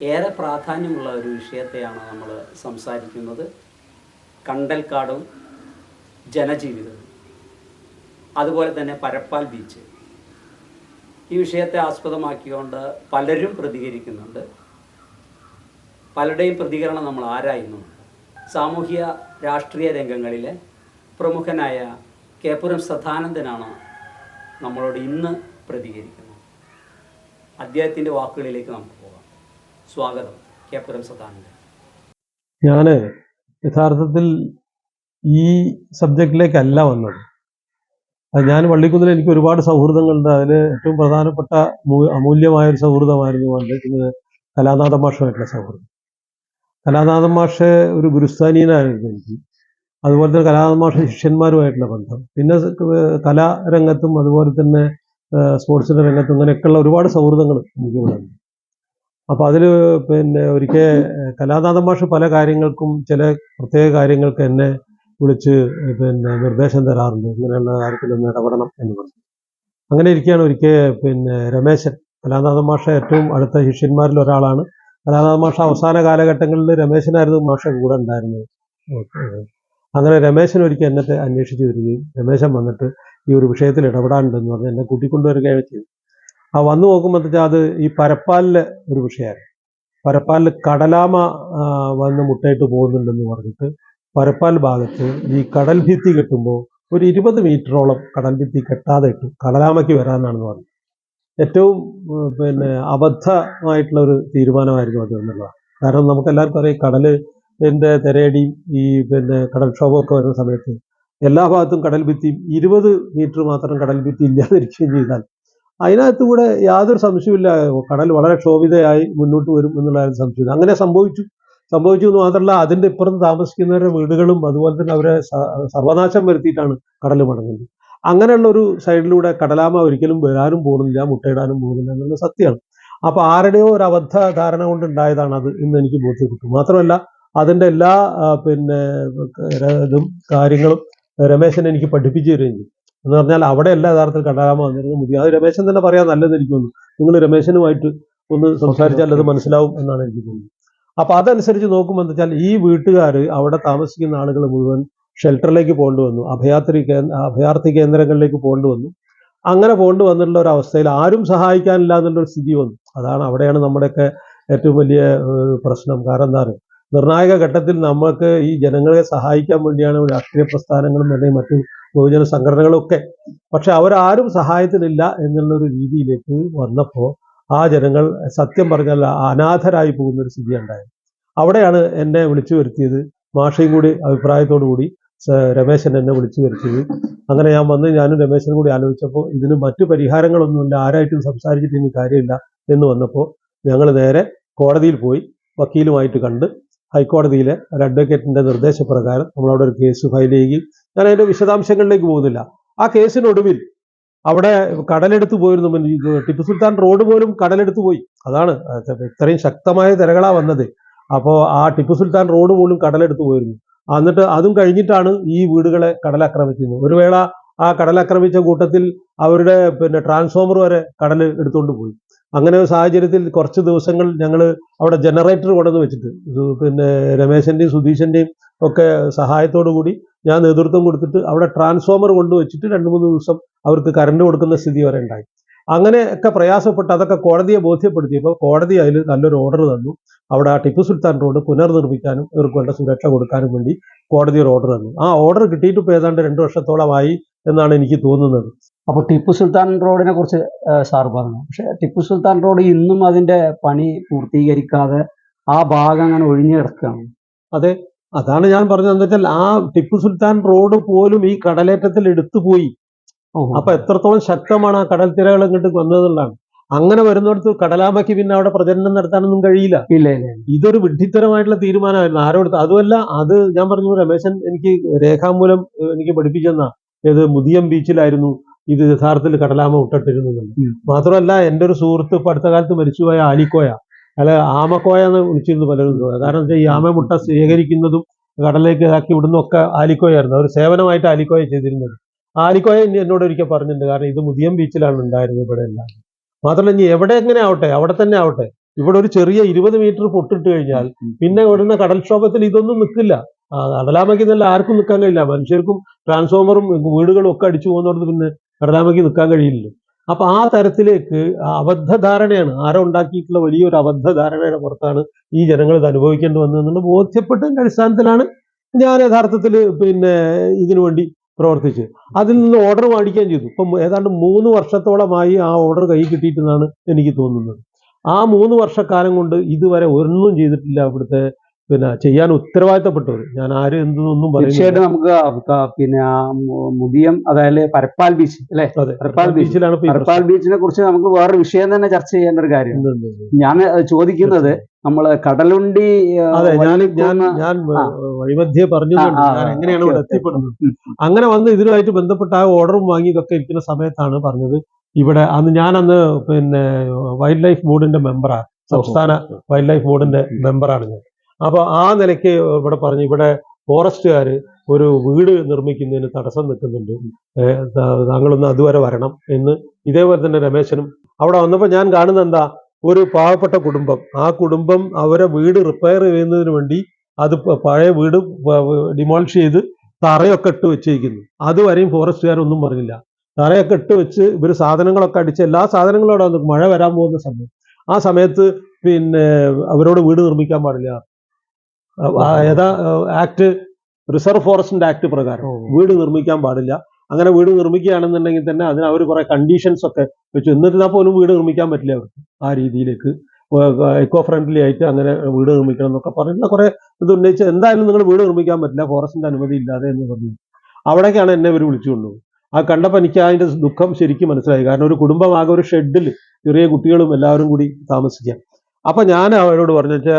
ഏറെ പ്രാധാന്യമുള്ള ഒരു വിഷയത്തെയാണ് നമ്മൾ സംസാരിക്കുന്നത്. കണ്ടൽക്കാടും ജനജീവിതവും. അതുപോലെ തന്നെ പരപ്പാൽ ബീച്ച്. ഈ വിഷയത്തെ ആസ്പദമാക്കിക്കൊണ്ട് പലരും പ്രതികരിക്കുന്നുണ്ട്. പലരുടെയും പ്രതികരണം നമ്മൾ ആരായുന്നുണ്ട്? സാമൂഹ്യ രാഷ്ട്രീയ രംഗങ്ങളിലെ പ്രമുഖനായ കേപ്പുരം സദാനന്ദനാണ് നമ്മളോട് ഇന്ന് പ്രതികരിക്കുന്നത്. അദ്ദേഹത്തിന്റെ വാക്കുകളിലേക്ക് നമുക്ക് സ്വാഗതം. കേപ്പുരം സദാനന്ദൻ. ഞാൻ യഥാർത്ഥത്തിൽ ഈ സബ്ജക്റ്റിലേക്കല്ല വന്നത്. ഞാൻ വള്ളിക്കുന്നിൽ എനിക്ക് ഒരുപാട് സൗഹൃദങ്ങളുണ്ട്. അതിൽ ഏറ്റവും പ്രധാനപ്പെട്ട അമൂല്യമായ ഒരു സൗഹൃദമായിരുന്നു വള്ളിക്കുന്നത് കലാനാഥ മാഷുമായിട്ടുള്ള സൗഹൃദം. കലാനാഥ മാഷ് ഒരു ഗുരുസ്ഥാനീയനായിരുന്നു എനിക്ക്. അതുപോലെ തന്നെ കലാനാഥ മാഷ് ശിഷ്യന്മാരുമായിട്ടുള്ള ബന്ധം. പിന്നെ കലാരംഗത്തും അതുപോലെ തന്നെ സ്പോർട്സിന്റെ രംഗത്തും അങ്ങനെയൊക്കെയുള്ള ഒരുപാട് സൗഹൃദങ്ങൾ എനിക്ക് ഇവിടെ ഉണ്ട് അപ്പൊ അതിൽ പിന്നെ ഒരിക്കൽ കലാനാഥ മാഷ് പല കാര്യങ്ങൾക്കും ചില പ്രത്യേക കാര്യങ്ങൾക്ക് എന്നെ വിളിച്ച് പിന്നെ നിർദ്ദേശം തരാറുണ്ട്. ഇങ്ങനെയുള്ള കാര്യത്തിലൊന്ന് ഇടപെടണം എന്ന് പറഞ്ഞു. അങ്ങനെ ഇരിക്കുകയാണ് ഒരിക്കൽ പിന്നെ രമേശൻ. കലാനാഥ മാഷ ഏറ്റവും അടുത്ത ശിഷ്യന്മാരിൽ ഒരാളാണ്. കലാനാഥ മാഷ അവസാന കാലഘട്ടങ്ങളിൽ രമേശനായിരുന്നു മാഷ കൂടെ ഉണ്ടായിരുന്നത്. അങ്ങനെ രമേശൻ ഒരിക്കൽ എന്നത്തെ അന്വേഷിച്ച് വരികയും രമേശൻ വന്നിട്ട് ഈ ഒരു വിഷയത്തിൽ ഇടപെടാനുണ്ടെന്ന് പറഞ്ഞ് എന്നെ കൂട്ടിക്കൊണ്ടുവരികയാണ് ചെയ്തു ആ വന്നു നോക്കുമ്പോൾ അത് ഈ പരപ്പാലിലെ ഒരു വിഷയമായിരുന്നു. പരപ്പാലിൽ കടലാമ വന്ന് മുട്ടയിട്ട് പോകുന്നുണ്ടെന്ന് പറഞ്ഞിട്ട് പരപ്പാൽ ഭാഗത്ത് ഈ കടൽ ഭിത്തി കെട്ടുമ്പോൾ ഒരു ഇരുപത് മീറ്ററോളം കടൽ ഭിത്തി കെട്ടാതെ ഇട്ടു. കടലാമയ്ക്ക് വരാനാണെന്ന് പറഞ്ഞു ഏറ്റവും പിന്നെ അബദ്ധമായിട്ടുള്ള ഒരു തീരുമാനമായിരുന്നു അത് എന്നുള്ളതാണ്. കാരണം നമുക്ക് എല്ലാവർക്കും അറിയാം കടൽ ന്റെ തിരയടിയും ഈ പിന്നെ കടൽക്ഷോഭമൊക്കെ വരുന്ന സമയത്ത് എല്ലാ ഭാഗത്തും കടൽ ഭിത്തിയും ഇരുപത് മീറ്റർ മാത്രം കടൽ ഭിത്തി ഇല്ലാതിരിക്കുകയും ചെയ്താൽ അതിനകത്ത് കൂടെ യാതൊരു സംശയമില്ല കടൽ വളരെ ക്ഷോഭിതയായി മുന്നോട്ട് വരും എന്നുള്ള സംശയം അങ്ങനെ സംഭവിച്ചു. സംഭവിച്ചു എന്ന് മാത്രമല്ല അതിന്റെ ഇപ്പുറത്ത് താമസിക്കുന്നവരുടെ വീടുകളും അതുപോലെ തന്നെ അവരെ സർവനാശം വരുത്തിയിട്ടാണ് കടൽ മടങ്ങുന്നത്. അങ്ങനെയുള്ള ഒരു സൈഡിലൂടെ കടലാമ ഒരിക്കലും വരാനും പോകുന്നില്ല മുട്ടയിടാനും പോകുന്നില്ല എന്നുള്ള സത്യമാണ്. അപ്പൊ ആരുടെയോ ഒരു അബദ്ധ ധാരണ കൊണ്ട് ഉണ്ടായതാണ് അത് ഇന്ന് എനിക്ക് ബോധ്യപ്പെട്ടു. മാത്രമല്ല അതിന്റെ എല്ലാ പിന്നെ ഇതും കാര്യങ്ങളും രമേശൻ എനിക്ക് പഠിപ്പിച്ചു തരുകയും ചെയ്തു. എന്ന് പറഞ്ഞാൽ അവിടെയല്ല യഥാർത്ഥത്തിൽ കടലാമ വന്നിരുന്നത് മുതി അത് രമേശൻ തന്നെ പറയാൻ നല്ലത് എനിക്ക് തോന്നുന്നു. നിങ്ങൾ രമേശനുമായിട്ട് ഒന്ന് സംസാരിച്ചാൽ അത് മനസ്സിലാവും എന്നാണ് എനിക്ക് തോന്നുന്നത്. അപ്പൊ അതനുസരിച്ച് നോക്കുമ്പോൾ എന്താ വെച്ചാൽ ഈ വീട്ടുകാർ അവിടെ താമസിക്കുന്ന ആളുകൾ മുഴുവൻ ഷെൽട്ടറിലേക്ക് പോകേണ്ടി വന്നു അഭയാർത്ഥി അഭയാർത്ഥി കേന്ദ്രങ്ങളിലേക്ക് പോകേണ്ടി വന്നു അങ്ങനെ പോകേണ്ടി വന്നിട്ടുള്ള ഒരു അവസ്ഥയിൽ ആരും സഹായിക്കാനില്ല എന്നുള്ളൊരു സ്ഥിതി വന്നു. അതാണ് അവിടെയാണ് നമ്മുടെയൊക്കെ ഏറ്റവും വലിയ പ്രശ്നം. കാരണം എന്താ പറയുക നിർണായക ഘട്ടത്തിൽ നമുക്ക് ഈ ജനങ്ങളെ സഹായിക്കാൻ വേണ്ടിയാണ് രാഷ്ട്രീയ പ്രസ്ഥാനങ്ങളും അല്ലെങ്കിൽ മറ്റു ബഹുജന സംഘടനകളൊക്കെ. പക്ഷെ അവരാരും സഹായത്തിനില്ല എന്നുള്ളൊരു രീതിയിലേക്ക് വന്നപ്പോൾ ആ ജനങ്ങൾ സത്യം പറഞ്ഞാൽ അനാഥരായി പോകുന്ന ഒരു സ്ഥിതി ഉണ്ടായത് അവിടെയാണ് എന്നെ വിളിച്ചു വരുത്തിയത്. മാഷയും കൂടി അഭിപ്രായത്തോടു കൂടി രമേശൻ എന്നെ വിളിച്ചു വരുത്തിയത്. അങ്ങനെ ഞാൻ വന്ന് ഞാനും രമേശനും കൂടി ആലോചിച്ചപ്പോൾ ഇതിന് മറ്റു പരിഹാരങ്ങളൊന്നുമില്ല. ആരായിട്ടും സംസാരിച്ചിട്ട് ഇനി കാര്യമില്ല എന്ന് വന്നപ്പോൾ ഞങ്ങൾ നേരെ കോടതിയിൽ പോയി. വക്കീലുമായിട്ട് കണ്ട് ഹൈക്കോടതിയിലെ ഒരു അഡ്വക്കേറ്റിന്റെ നിർദ്ദേശപ്രകാരം നമ്മളവിടെ ഒരു കേസ് ഫയൽ ചെയ്യുകയും ഞാൻ അതിന്റെ വിശദാംശങ്ങളിലേക്ക് പോകുന്നില്ല. ആ കേസിനൊടുവിൽ അവിടെ കടലെടുത്ത് പോയിരുന്നു ടിപ്പു സുൽത്താൻ റോഡ് പോലും കടലെടുത്ത് പോയി. അതാണ് അത് ഇത്രയും ശക്തമായ തിരകളാ വന്നത്. അപ്പോൾ ആ ടിപ്പു സുൽത്താൻ റോഡ് പോലും കടലെടുത്ത് പോയിരുന്നു. എന്നിട്ട് അതും കഴിഞ്ഞിട്ടാണ് ഈ വീടുകളെ കടലാക്രമിക്കുന്നത്. ഒരു വേള ആ കടലാക്രമിച്ച കൂട്ടത്തിൽ അവരുടെ പിന്നെ ട്രാൻസ്ഫോമർ വരെ കടൽ എടുത്തുകൊണ്ട് പോയി. അങ്ങനെ ഒരു സാഹചര്യത്തിൽ കുറച്ച് ദിവസങ്ങൾ ഞങ്ങൾ അവിടെ ജനറേറ്റർ കൊണ്ടുവന്ന് വെച്ചിട്ട് പിന്നെ രമേശന്റെയും സുധീഷന്റെയും ഒക്കെ സഹായത്തോടു കൂടി ഞാൻ നേതൃത്വം കൊടുത്തിട്ട് അവിടെ ട്രാൻസ്ഫോമർ കൊണ്ടുവച്ചിട്ട് രണ്ട് മൂന്ന് ദിവസം അവർക്ക് കറണ്ട് കൊടുക്കുന്ന സ്ഥിതി വരെ ഉണ്ടായി. അങ്ങനെയൊക്കെ പ്രയാസപ്പെട്ട് അതൊക്കെ കോടതിയെ ബോധ്യപ്പെടുത്തിയപ്പോൾ കോടതി അതിൽ നല്ലൊരു ഓർഡർ തന്നു. അവിടെ ആ ടിപ്പു സുൽത്താൻ റോഡ് പുനർനിർമ്മിക്കാനും ഇവർക്ക് വേണ്ട സുരക്ഷ കൊടുക്കാനും വേണ്ടി കോടതി ഒരു ഓർഡർ തന്നു. ആ ഓർഡർ കിട്ടിയിട്ട് ഇപ്പോൾ ഏതാണ്ട് രണ്ട് വർഷത്തോളമായി എന്നാണ് എനിക്ക് തോന്നുന്നത്. അപ്പോൾ ടിപ്പു സുൽത്താൻ റോഡിനെ കുറിച്ച് സാർ പറഞ്ഞു. പക്ഷേ ടിപ്പു സുൽത്താൻ റോഡ് ഇന്നും അതിന്റെ പണി പൂർത്തീകരിക്കാതെ ആ ഭാഗം അങ്ങനെ ഒഴിഞ്ഞു കിടക്കുകയാണ്. അതെ. അതാണ് ഞാൻ പറഞ്ഞത് എന്താ വെച്ചാൽ ആ ടിപ്പു സുൽത്താൻ റോഡ് പോലും ഈ കടലേറ്റത്തിൽ എടുത്തുപോയി. അപ്പൊ എത്രത്തോളം ശക്തമാണ് ആ കടൽ തിരകൾ ഇങ്ങോട്ട് വന്നതെന്നുള്ളതാണ് അങ്ങനെ വരുന്നിടത്ത് കടലാമയ്ക്ക് പിന്നെ അവിടെ പ്രചരണം നടത്താനൊന്നും കഴിയില്ല. ഇല്ല ഇല്ല ഇതൊരു വിഡ്ഢിത്തരമായിട്ടുള്ള തീരുമാനമായിരുന്നു. ആരോട് അതുമല്ല അത് ഞാൻ പറഞ്ഞു രമേശൻ എനിക്ക് രേഖാമൂലം എനിക്ക് പഠിപ്പിച്ചെന്ന ഏത് മുതിയം ബീച്ചിലായിരുന്നു ഇത് യഥാർത്ഥത്തിൽ കടലാമ വിട്ടിട്ടിരുന്നത് മാത്രമല്ല എന്റെ ഒരു സുഹൃത്ത് ഇപ്പൊ അടുത്ത കാലത്ത് മരിച്ചുപോയ ആലിക്കോയ. അല്ല ആമക്കോയ എന്ന് വിളിച്ചിരുന്നു പലരും. കാരണം വെച്ചാൽ ഈ ആമമുട്ട സ്വീകരിക്കുന്നതും കടലിലേക്ക് ഇതാക്കി വിടുന്നൊക്കെ ആലിക്കോയായിരുന്നു. അവർ സേവനമായിട്ട് ആലിക്കോയ ചെയ്തിരുന്നത്. ആലിക്കോയ എന്നോട് ഒരിക്കൽ പറഞ്ഞിട്ടുണ്ട്. കാരണം ഇത് മുതിയം ബീച്ചിലാണ് ഉണ്ടായിരുന്നത് ഇവിടെ എല്ലാം. മാത്രമല്ല ഇനി എവിടെ എങ്ങനെ ആവട്ടെ? അവിടെ തന്നെ ആവട്ടെ. ഇവിടെ ഒരു ചെറിയ ഇരുപത് മീറ്റർ പൊട്ടിട്ട് കഴിഞ്ഞാൽ പിന്നെ വരുന്ന കടൽക്ഷോഭത്തിൽ ഇതൊന്നും നിൽക്കില്ല. കടലാമയ്ക്ക് നല്ല ആർക്കും നിൽക്കാൻ കഴിയില്ല. മനുഷ്യർക്കും ട്രാൻസ്ഫോമറും വീടുകളും ഒക്കെ അടിച്ചു പോകുന്നവർക്ക് പിന്നെ കടലാമയ്ക്ക് നിൽക്കാൻ കഴിയില്ലല്ലോ. അപ്പൊ ആ തരത്തിലേക്ക് അബദ്ധധാരണയാണ് ആരോ ഉണ്ടാക്കിയിട്ടുള്ള വലിയൊരു അബദ്ധധാരണയുടെ പുറത്താണ് ഈ ജനങ്ങൾ ഇത് അനുഭവിക്കേണ്ടി വന്നതെന്നുള്ള ബോധ്യപ്പെട്ടതിന്റെ അടിസ്ഥാനത്തിലാണ് ഞാൻ യഥാർത്ഥത്തിൽ പിന്നെ ഇതിനു വേണ്ടി പ്രവർത്തിച്ച് അതിൽ നിന്ന് ഓർഡർ മേടിക്കാൻ ചെയ്തു. ഇപ്പം ഏതാണ്ട് മൂന്ന് വർഷത്തോളമായി ആ ഓർഡർ കൈ കിട്ടിയിട്ടെന്നാണ് എനിക്ക് തോന്നുന്നത്. ആ മൂന്ന് വർഷക്കാലം കൊണ്ട് ഇതുവരെ ഒന്നും ചെയ്തിട്ടില്ല ഇവിടുത്തെ പിന്നെ ചെയ്യാൻ ഉത്തരവാദിത്തപ്പെട്ടവർ ഞാൻ ആരും എന്തൊന്നും തീർച്ചയായിട്ടും നമുക്ക് പിന്നെ മുതിയം അതായത് പരപ്പാൽ ബീച്ച് അല്ലെ? പരപ്പാൽ ബീച്ചിലാണ് പരപ്പാൽ ബീച്ചിനെ കുറിച്ച് നമുക്ക് വേറൊരു വിഷയം തന്നെ ചർച്ച ചെയ്യേണ്ട ഒരു കാര്യം. ഞാൻ ചോദിക്കുന്നത് നമ്മൾ കടലുണ്ടി അതെ ഞാൻ ഞാൻ ഞാൻ. വഴിമധ്യേ പറഞ്ഞു എങ്ങനെയാണ് ഇവിടെ എത്തിപ്പെടുന്നത്? അങ്ങനെ വന്ന് ഇതിനുമായിട്ട് ബന്ധപ്പെട്ട ആ ഓർഡറും വാങ്ങി ഇതൊക്കെ ഇരിക്കുന്ന സമയത്താണ് പറഞ്ഞത്. ഇവിടെ അന്ന് ഞാൻ അന്ന് പിന്നെ വൈൽഡ് ലൈഫ് ബോർഡിന്റെ മെമ്പറാണ് സംസ്ഥാന വൈൽഡ് ലൈഫ് ബോർഡിന്റെ മെമ്പറാണ് ഞാൻ. അപ്പൊ ആ നിലയ്ക്ക് ഇവിടെ പറഞ്ഞു ഇവിടെ ഫോറസ്റ്റുകാർ ഒരു വീട് നിർമ്മിക്കുന്നതിന് തടസ്സം നിൽക്കുന്നുണ്ട്. താങ്കളൊന്ന് അതുവരെ വരണം എന്ന് ഇതേപോലെ തന്നെ രമേശനും അവിടെ വന്നപ്പോൾ ഞാൻ കാണുന്ന എന്താ ഒരു പാവപ്പെട്ട കുടുംബം. ആ കുടുംബം അവരെ വീട് റിപ്പയർ ചെയ്യുന്നതിന് വേണ്ടി അത് പഴയ വീട് ഡിമോളിഷ് ചെയ്ത് തറയൊക്കെ ഇട്ട് വെച്ചിരിക്കുന്നു. അതുവരെയും ഫോറസ്റ്റുകാരൊന്നും പറഞ്ഞില്ല. തറയൊക്കെ ഇട്ട് വെച്ച് ഇവർ സാധനങ്ങളൊക്കെ അടിച്ച് എല്ലാ സാധനങ്ങളും മഴ വരാൻ പോകുന്ന സമയം. ആ സമയത്ത് പിന്നെ അവരോട് വീട് നിർമ്മിക്കാൻ പാടില്ല. ഏതാ ആക്ട് റിസർവ് ഫോറസ്റ്റിന്റെ ആക്ട് പ്രകാരം. വീട് നിർമ്മിക്കാൻ പാടില്ല. അങ്ങനെ വീട് നിർമ്മിക്കുകയാണെന്നുണ്ടെങ്കിൽ തന്നെ അതിന് അവർ കുറെ കണ്ടീഷൻസ് ഒക്കെ വെച്ചു. എന്നിരുന്നാൽ പോലും വീട് നിർമ്മിക്കാൻ പറ്റില്ല അവർക്ക് ആ രീതിയിലേക്ക്. എക്കോ ഫ്രണ്ട്ലി ആയിട്ട് അങ്ങനെ വീട് നിർമ്മിക്കണം എന്നൊക്കെ പറഞ്ഞിട്ടുള്ള കുറെ ഇത് ഉന്നയിച്ച് എന്തായാലും നിങ്ങൾ വീട് നിർമ്മിക്കാൻ പറ്റില്ല ഫോറസ്റ്റിന്റെ അനുമതി ഇല്ലാതെ എന്ന് പറഞ്ഞു. അവിടേക്കാണ് എന്നെ ഇവർ വിളിച്ചു കൊണ്ടുപോകും ആ കണ്ടപ്പോൾ എനിക്ക് അതിന്റെ ദുഃഖം ശരിക്കും മനസ്സിലായി. കാരണം ഒരു കുടുംബമാകെ ഒരു ഷെഡിൽ ചെറിയ കുട്ടികളും എല്ലാവരും കൂടി താമസിക്കാം. അപ്പൊ ഞാൻ അവരോട് പറഞ്ഞു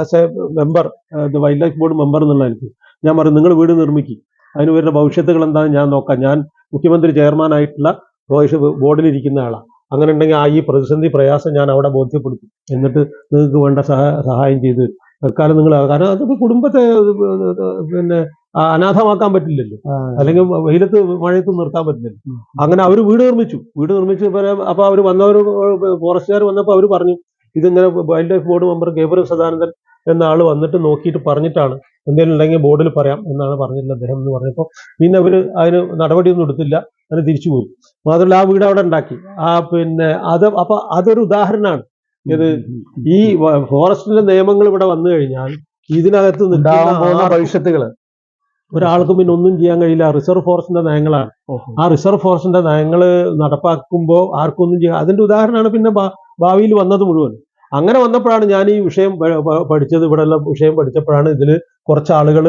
as a member wildlife board member എന്നുള്ള എനിക്ക് ഞാൻ പറഞ്ഞു നിങ്ങൾ വീട് നിർമ്മിക്കും. അതിന് വരുന്ന ഭവിഷ്യത്തുകൾ എന്താണെന്ന് ഞാൻ നോക്കാം. ഞാൻ മുഖ്യമന്ത്രി ചെയർമാനായിട്ടുള്ള ബോർഡിൽ ബോർഡിലിരിക്കുന്ന ആളാണ് അങ്ങനെ ഉണ്ടെങ്കിൽ ആ ഈ പ്രതിസന്ധി പ്രയാസം ഞാൻ അവിടെ ബോധ്യപ്പെടുത്തും. എന്നിട്ട് നിങ്ങൾക്ക് വേണ്ട സഹാ- സഹായം ചെയ്ത്. തൽക്കാലം നിങ്ങൾ കാരണം അത് കുടുംബത്തെ പിന്നെ അനാഥമാക്കാൻ പറ്റില്ലല്ലോ. അല്ലെങ്കിൽ വെയിലത്ത് മഴയത്ത് നിർത്താൻ പറ്റില്ലല്ലോ. അങ്ങനെ അവർ വീട് നിർമ്മിച്ചു. വീട് നിർമ്മിച്ച് അപ്പൊ അവർ വന്നവർ ഫോറസ്റ്റുകാർ വന്നപ്പോൾ അവർ പറഞ്ഞു ഇതിങ്ങനെ wildlife board member Gabriel Sadanandan എന്ന ആൾ വന്നിട്ട് നോക്കിയിട്ട് പറഞ്ഞിട്ടാണ്. എന്തെങ്കിലും ഉണ്ടെങ്കിൽ ബോർഡിൽ പറയാം എന്നാണ് പറഞ്ഞിട്ടുള്ളത് അദ്ദേഹം എന്ന് പറഞ്ഞപ്പോൾ പിന്നെ അവർ അതിന് നടപടിയൊന്നും എടുത്തില്ല. അതിന് തിരിച്ചു പോയി. മാത്രമല്ല ആ വീട് അവിടെ ഉണ്ടാക്കി. ആ പിന്നെ അത് അപ്പൊ അതൊരു ഉദാഹരണമാണ്. ഇത് ഈ ഫോറസ്റ്റിന്റെ നിയമങ്ങൾ ഇവിടെ വന്നു കഴിഞ്ഞാൽ ഇതിനകത്ത് പോകുന്ന ഒരാൾക്കും പിന്നെ ഒന്നും ചെയ്യാൻ കഴിയില്ല. റിസർവ് ഫോറസ്റ്റിന്റെ നയങ്ങളാണ്. ആ റിസർവ് ഫോറസ്റ്റിന്റെ നയങ്ങൾ നടപ്പാക്കുമ്പോൾ ആർക്കൊന്നും ചെയ്യാം അതിന്റെ ഉദാഹരണമാണ് പിന്നെ ഭാവിയിൽ വന്നത് മുഴുവൻ അങ്ങനെ വന്നപ്പോഴാണ് ഞാൻ ഈ വിഷയം പഠിച്ചത്. ഇവിടെ എല്ലാം വിഷയം പഠിച്ചപ്പോഴാണ് ഇതിൽ കുറച്ച് ആളുകൾ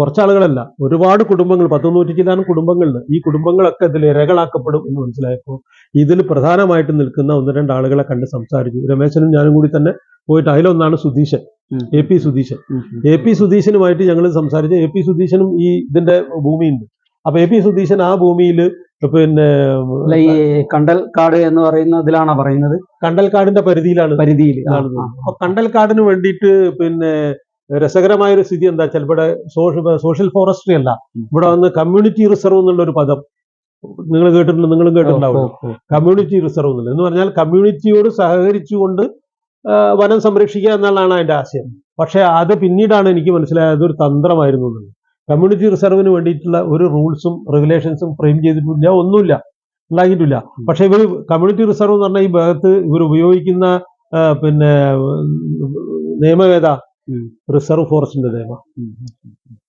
കുറച്ച് ആളുകളല്ല ഒരുപാട് കുടുംബങ്ങൾ പത്ത് നൂറ്റി കുടുംബങ്ങളിൽ ഈ കുടുംബങ്ങളൊക്കെ ഇതിൽ ഇരകളാക്കപ്പെടും എന്ന് മനസ്സിലായപ്പോൾ ഇതിൽ പ്രധാനമായിട്ട് നിൽക്കുന്ന ഒന്ന് രണ്ട് ആളുകളെ കണ്ട് സംസാരിച്ചു. രമേശനും ഞാനും കൂടി തന്നെ പോയിട്ട് അതിലൊന്നാണ് സുധീശൻ ഉം. A P Sudheeshan. A P സുധീശനുമായിട്ട് ഞങ്ങൾ സംസാരിച്ച് എ പി സുധീശനും ഈ ഇതിന്റെ ഭൂമിയുണ്ട് അപ്പൊ എ പി സുധീശൻ ആ ഭൂമിയിൽ പിന്നെ ഈ കണ്ടൽക്കാട് കാട് എന്ന് പറയുന്ന ഇതിലാണോ പറയുന്നത്? കണ്ടൽക്കാടിന്റെ പരിധിയിലാണ്. പരിധിയിൽ. അപ്പൊ കണ്ടൽക്കാടിന് വേണ്ടിയിട്ട് പിന്നെ രസകരമായ ഒരു സ്ഥിതി എന്താ? വെച്ചാൽ ഇവിടെ സോഷ്യൽ സോഷ്യൽ ഫോറസ്ട്രി അല്ല. ഇവിടെ വന്ന് കമ്മ്യൂണിറ്റി റിസർവ് എന്നുള്ള ഒരു പദം നിങ്ങൾ കേട്ടിട്ടുണ്ട് നിങ്ങളും കേട്ടിട്ടുണ്ടാവും കമ്മ്യൂണിറ്റി റിസർവ് എന്നുള്ളത്. എന്ന് പറഞ്ഞാൽ കമ്മ്യൂണിറ്റിയോട് സഹകരിച്ചുകൊണ്ട് വനം സംരക്ഷിക്കുക എന്നുള്ളതാണ് അതിന്റെ ആശയം. പക്ഷെ അത് പിന്നീടാണ് എനിക്ക് മനസ്സിലായത് ഒരു തന്ത്രമായിരുന്നു എന്നുള്ളത്. കമ്മ്യൂണിറ്റി റിസർവിന് വേണ്ടിയിട്ടുള്ള ഒരു റൂൾസും റെഗുലേഷൻസും ഫ്രെയിം ചെയ്തിട്ടില്ല ഒന്നുമില്ല ഉണ്ടാക്കിയിട്ടില്ല. പക്ഷെ ഇവർ കമ്മ്യൂണിറ്റി റിസർവ് എന്ന് പറഞ്ഞാൽ ഈ ഭാഗത്ത് ഇവർ ഉപയോഗിക്കുന്ന പിന്നെ നിയമവേദ. റിസർവ് ഫോറസ്റ്റിന്റെ നിയമം.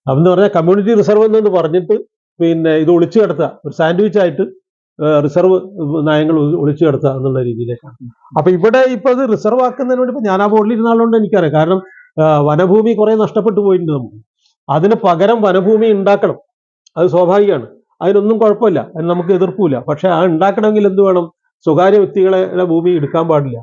അതെന്ന് പറഞ്ഞാൽ കമ്മ്യൂണിറ്റി റിസർവ് എന്ന് പറഞ്ഞിട്ട് പിന്നെ ഇത് ഒളിച്ചു കിടത്തുക. ഒരു സാൻഡ്വിച്ച് ആയിട്ട് റിസർവ് നയങ്ങൾ ഒളിച്ചു കിടത്തുക എന്നുള്ള രീതിയിലേക്കാണ്. അപ്പൊ ഇവിടെ ഇപ്പൊ അത് റിസർവ് ആക്കുന്നതിന് വേണ്ടി ഇപ്പൊ ഞാൻ ആ ബോർഡിൽ ഇരുന്ന ആളുകൊണ്ട് എനിക്കറിയാം. കാരണം വനഭൂമി കുറെ നഷ്ടപ്പെട്ടു പോയിട്ടുണ്ട് നമുക്ക്. അതിന് പകരം വനഭൂമി ഉണ്ടാക്കണം. അത് സ്വാഭാവികമാണ്. അതിനൊന്നും കുഴപ്പമില്ല. അതിന് നമുക്ക് എതിർപ്പില്ല പക്ഷെ ആ ഉണ്ടാക്കണമെങ്കിൽ എന്ത് വേണം? സ്വകാര്യ വ്യക്തികളുടെ ഭൂമി എടുക്കാൻ പാടില്ല.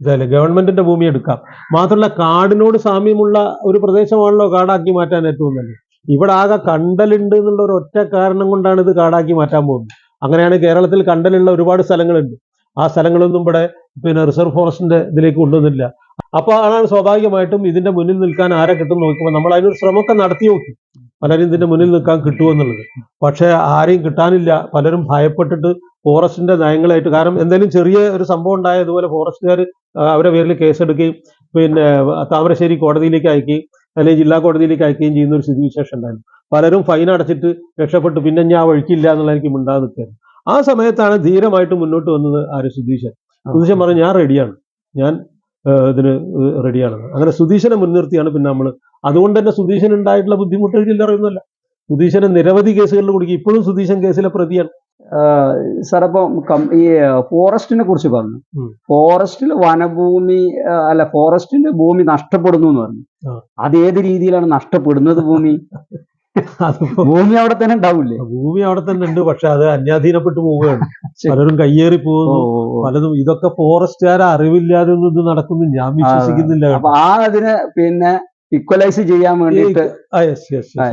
ഇതല്ലേ? ഗവൺമെന്റിന്റെ ഭൂമി എടുക്കാം. മാത്രമല്ല കാടിനോട് സാമ്യമുള്ള ഒരു പ്രദേശമാണല്ലോ കാടാക്കി മാറ്റാൻ ഏറ്റവും നല്ലത്. ഇവിടെ ആകെ കണ്ടലുണ്ട് എന്നുള്ള ഒരു ഒറ്റ കാരണം കൊണ്ടാണ് ഇത് കാടാക്കി മാറ്റാൻ പോകുന്നത്. അങ്ങനെയാണ് കേരളത്തിൽ കണ്ടലുള്ള ഒരുപാട് സ്ഥലങ്ങളുണ്ട്. ആ സ്ഥലങ്ങളൊന്നും ഇവിടെ പിന്നെ റിസർവ് ഫോറസ്റ്റിന്റെ ഇതിലേക്ക് കൊണ്ടുവന്നില്ല. അപ്പോൾ അതാണ് സ്വാഭാവികമായിട്ടും ഇതിന്റെ മുന്നിൽ നിൽക്കാൻ ആരെ കിട്ടും നോക്കുമ്പോൾ നമ്മൾ അതിനൊരു ശ്രമമൊക്കെ നടത്തി നോക്കി. പലരും ഇതിന്റെ മുന്നിൽ നിൽക്കാൻ കിട്ടുമെന്നുള്ളത് പക്ഷേ ആരെയും കിട്ടാനില്ല. പലരും ഭയപ്പെട്ടിട്ട് ഫോറസ്റ്റിന്റെ നയങ്ങളായിട്ട് കാരണം എന്തെങ്കിലും ചെറിയ ഒരു സംഭവം ഉണ്ടായ ഇതുപോലെ ഫോറസ്റ്റുകാർ അവരുടെ പേരിൽ കേസെടുക്കുകയും പിന്നെ താമരശ്ശേരി കോടതിയിലേക്ക് അയക്കുകയും അല്ലെങ്കിൽ ജില്ലാ കോടതിയിലേക്ക് അയക്കുകയും ചെയ്യുന്ന ഒരു സ്ഥിതിവിശേഷം ഉണ്ടായിരുന്നു. പലരും ഫൈൻ അടച്ചിട്ട് രക്ഷപ്പെട്ടു. പിന്നെ ഞാൻ വഴിക്കില്ല എന്നുള്ള എനിക്ക് നിൽക്കുകയായിരുന്നു ആ സമയത്താണ് ധീരമായിട്ട് മുന്നോട്ട് വന്നത് ആര് സുധീശൻ സുധീശൻ പറഞ്ഞു ഞാൻ റെഡിയാണ്. ഞാൻ ഇതിന് റെഡിയാണെന്ന് അങ്ങനെ സുധീശനെ മുൻനിർത്തിയാണ് പിന്നെ നമ്മൾ അതുകൊണ്ട് തന്നെ സുധീശൻ ഉണ്ടായിട്ടുള്ള ബുദ്ധിമുട്ടുകൾ ചില്ലറിയുന്നില്ല സുധീശനെ നിരവധി കേസുകളിൽ കുടുക്കി ഇപ്പോഴും സുധീശൻ കേസിലെ പ്രതിയാണ്. സാർ അപ്പം ഈ ഫോറസ്റ്റിനെ കുറിച്ച് പറഞ്ഞു. ഫോറസ്റ്റിൽ വനഭൂമി അല്ല ഫോറസ്റ്റിന്റെ ഭൂമി നഷ്ടപ്പെടുന്നു എന്ന് പറഞ്ഞു. അതേത് അത് ഏത് രീതിയിലാണ് നഷ്ടപ്പെടുന്നത് ഭൂമി? ഭൂമി അവിടെ തന്നെ ഉണ്ടാവില്ലേ? ഭൂമി അവിടെ തന്നെ ഉണ്ട് പക്ഷെ അത് അന്യാധീനപ്പെട്ടു പോവുകയാണ്. പലരും കയ്യേറി പോകുന്നു. പലതും ഇതൊക്കെ ഫോറസ്റ്റുകാരെ അറിവില്ലാതെ ഒന്നും ഇത് നടക്കുന്നു ഞാൻ വിശ്വസിക്കുന്നില്ല. അപ്പൊ ആ അതിനെ പിന്നെ ഇക്വലൈസ് ചെയ്യാൻ വേണ്ടിയിട്ട്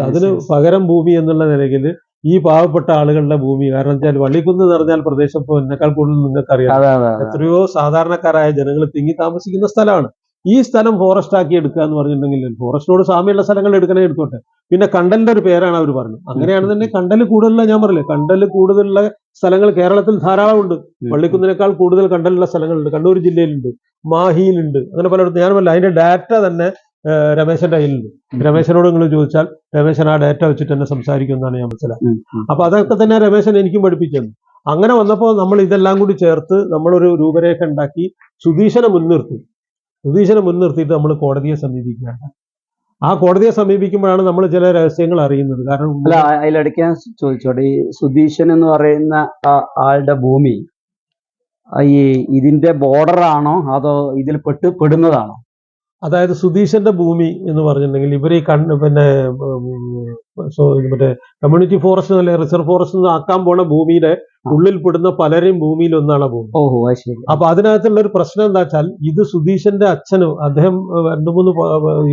അതിന് പകരം ഭൂമി എന്നുള്ള നിലയിൽ ഈ പാവപ്പെട്ട ആളുകളുടെ ഭൂമി കാരണം വെച്ചാൽ വള്ളിക്കുന്ന് എന്ന് പറഞ്ഞാൽ പ്രദേശം ഇപ്പോൾ എന്നെക്കാൾ കൂടുതൽ നിങ്ങൾക്ക് അറിയാം. എത്രയോ സാധാരണക്കാരായ ജനങ്ങൾ തിങ്ങി താമസിക്കുന്ന സ്ഥലമാണ്. ഈ സ്ഥലം ഫോറസ്റ്റ് ആക്കി എടുക്കുക എന്ന് പറഞ്ഞിട്ടുണ്ടെങ്കിൽ ഫോറസ്റ്റിനോട് സാമ്യമുള്ള സ്ഥലങ്ങൾ എടുക്കണേ എടുത്തോട്ടെ. പിന്നെ കണ്ടലിന്റെ ഒരു പേരാണ് അവർ പറഞ്ഞത്. അങ്ങനെയാണെന്നുണ്ടെങ്കിൽ കണ്ടൽ കൂടുതലുള്ള ഞാൻ പറഞ്ഞില്ലേ? കണ്ടൽ കൂടുതലുള്ള സ്ഥലങ്ങൾ കേരളത്തിൽ ധാരാളമുണ്ട്. ഉം. വള്ളിക്കുന്നിനേക്കാൾ കൂടുതൽ കണ്ടലുള്ള സ്ഥലങ്ങളുണ്ട്. കണ്ണൂർ ജില്ലയിലുണ്ട്. മാഹിയിലുണ്ട്. അങ്ങനെ പലയിടത്തും ഞാൻ പറഞ്ഞില്ല അതിന്റെ ഡാറ്റ തന്നെ രമേശന്റെ കയ്യിലുണ്ട്. രമേശനോട് നിങ്ങൾ ചോദിച്ചാൽ രമേശൻ ആ ഡാറ്റ വെച്ചിട്ട് തന്നെ സംസാരിക്കുമെന്നാണ് ഞാൻ മനസ്സിലാക്കുന്നത്. അപ്പൊ അതൊക്കെ തന്നെ രമേശൻ എനിക്കും പഠിപ്പിച്ചത് അങ്ങനെ വന്നപ്പോൾ നമ്മൾ ഇതെല്ലാം കൂടി ചേർത്ത് നമ്മളൊരു രൂപരേഖ ഉണ്ടാക്കി സുധീശനെ മുൻനിർത്തി. സുധീശനെ മുൻനിർത്തിയിട്ട് നമ്മൾ കോടതിയെ സമീപിക്കുകയാണ്. ആ കോടതിയെ സമീപിക്കുമ്പോഴാണ് നമ്മൾ ചില രഹസ്യങ്ങൾ അറിയുന്നത്. കാരണം അല്ല അതിലിടയ്ക്ക് ഞാൻ ചോദിച്ചോട്ടെ ഈ സുധീഷൻ എന്ന് പറയുന്ന ആളുടെ ഭൂമി ഈ ഇതിന്റെ ബോർഡർ ആണോ അതോ ഇതിൽ പെട്ട് പെടുന്നതാണോ? അതായത് സുധീഷന്റെ ഭൂമി എന്ന് പറഞ്ഞിട്ടുണ്ടെങ്കിൽ ഇവർ ഈ പിന്നെ മറ്റേ കമ്മ്യൂണിറ്റി ഫോറസ്റ്റ് അല്ലെ റിസർവ് ഫോറസ്റ്റ് ആക്കാൻ പോണ ഭൂമിയുടെ ഉള്ളിൽ പെടുന്ന പലരെയും ഭൂമിയിൽ ഒന്നാണ് ഭൂമി. ഓഹോ ശരി. അപ്പൊ അതിനകത്തുള്ള ഒരു പ്രശ്നം എന്താ വെച്ചാൽ ഇത് സുധീഷന്റെ അച്ഛനും അദ്ദേഹം രണ്ടു മൂന്ന്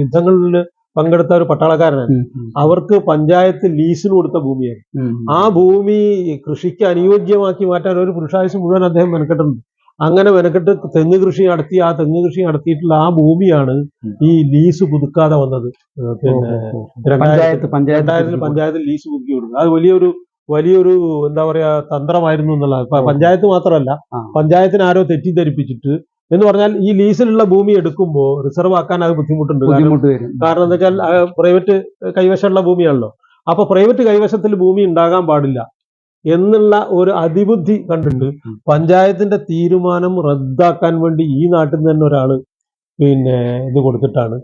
യുദ്ധങ്ങളിൽ പങ്കെടുത്ത ഒരു പട്ടാളക്കാരനാണ്. അവർക്ക് പഞ്ചായത്ത് ലീസിന് കൊടുത്ത ഭൂമിയാണ്. ആ ഭൂമി കൃഷിക്ക് അനുയോജ്യമാക്കി മാറ്റാൻ ഒരു പുരുഷായുസ് മുഴുവൻ അദ്ദേഹം മെനക്കെട്ടുണ്ട് അങ്ങനെ മെനക്കെട്ട് തെങ്ങ് കൃഷി നടത്തി ആ തെങ്ങ് കൃഷി നടത്തിയിട്ടുള്ള ആ ഭൂമിയാണ് ഈ ലീസ് പുതുക്കാതെ വന്നത്. പിന്നെ. രണ്ടായിരത്തി പഞ്ചായത്ത് രണ്ടായിരത്തിൽ പഞ്ചായത്ത് പഞ്ചായത്തിൽ ലീസ് പുതുക്കി കൊടുക്കുക അത് വലിയൊരു വലിയൊരു എന്താ പറയാ തന്ത്രമായിരുന്നു എന്നുള്ള പഞ്ചായത്ത് മാത്രമല്ല. പഞ്ചായത്തിന് ആരോ തെറ്റിദ്ധരിപ്പിച്ചിട്ട് എന്ന് പറഞ്ഞാൽ ഈ ലീസിലുള്ള ഭൂമി എടുക്കുമ്പോൾ റിസർവ് ആക്കാൻ അത് ബുദ്ധിമുട്ടുണ്ട്. കാരണം എന്താ വെച്ചാൽ പ്രൈവറ്റ് കൈവശമുള്ള ഭൂമിയാണല്ലോ. അപ്പൊ പ്രൈവറ്റ് കൈവശത്തിൽ ഭൂമി ഉണ്ടാകാൻ പാടില്ല എന്നുള്ള ഒരു അതിബുദ്ധി കണ്ടിട്ട് പഞ്ചായത്തിന്റെ തീരുമാനം റദ്ദാക്കാൻ വേണ്ടി ഈ നാട്ടിൽ നിന്ന് തന്നെ ഒരാൾ പിന്നെ ഇത് കൊടുത്തിട്ടാണ്.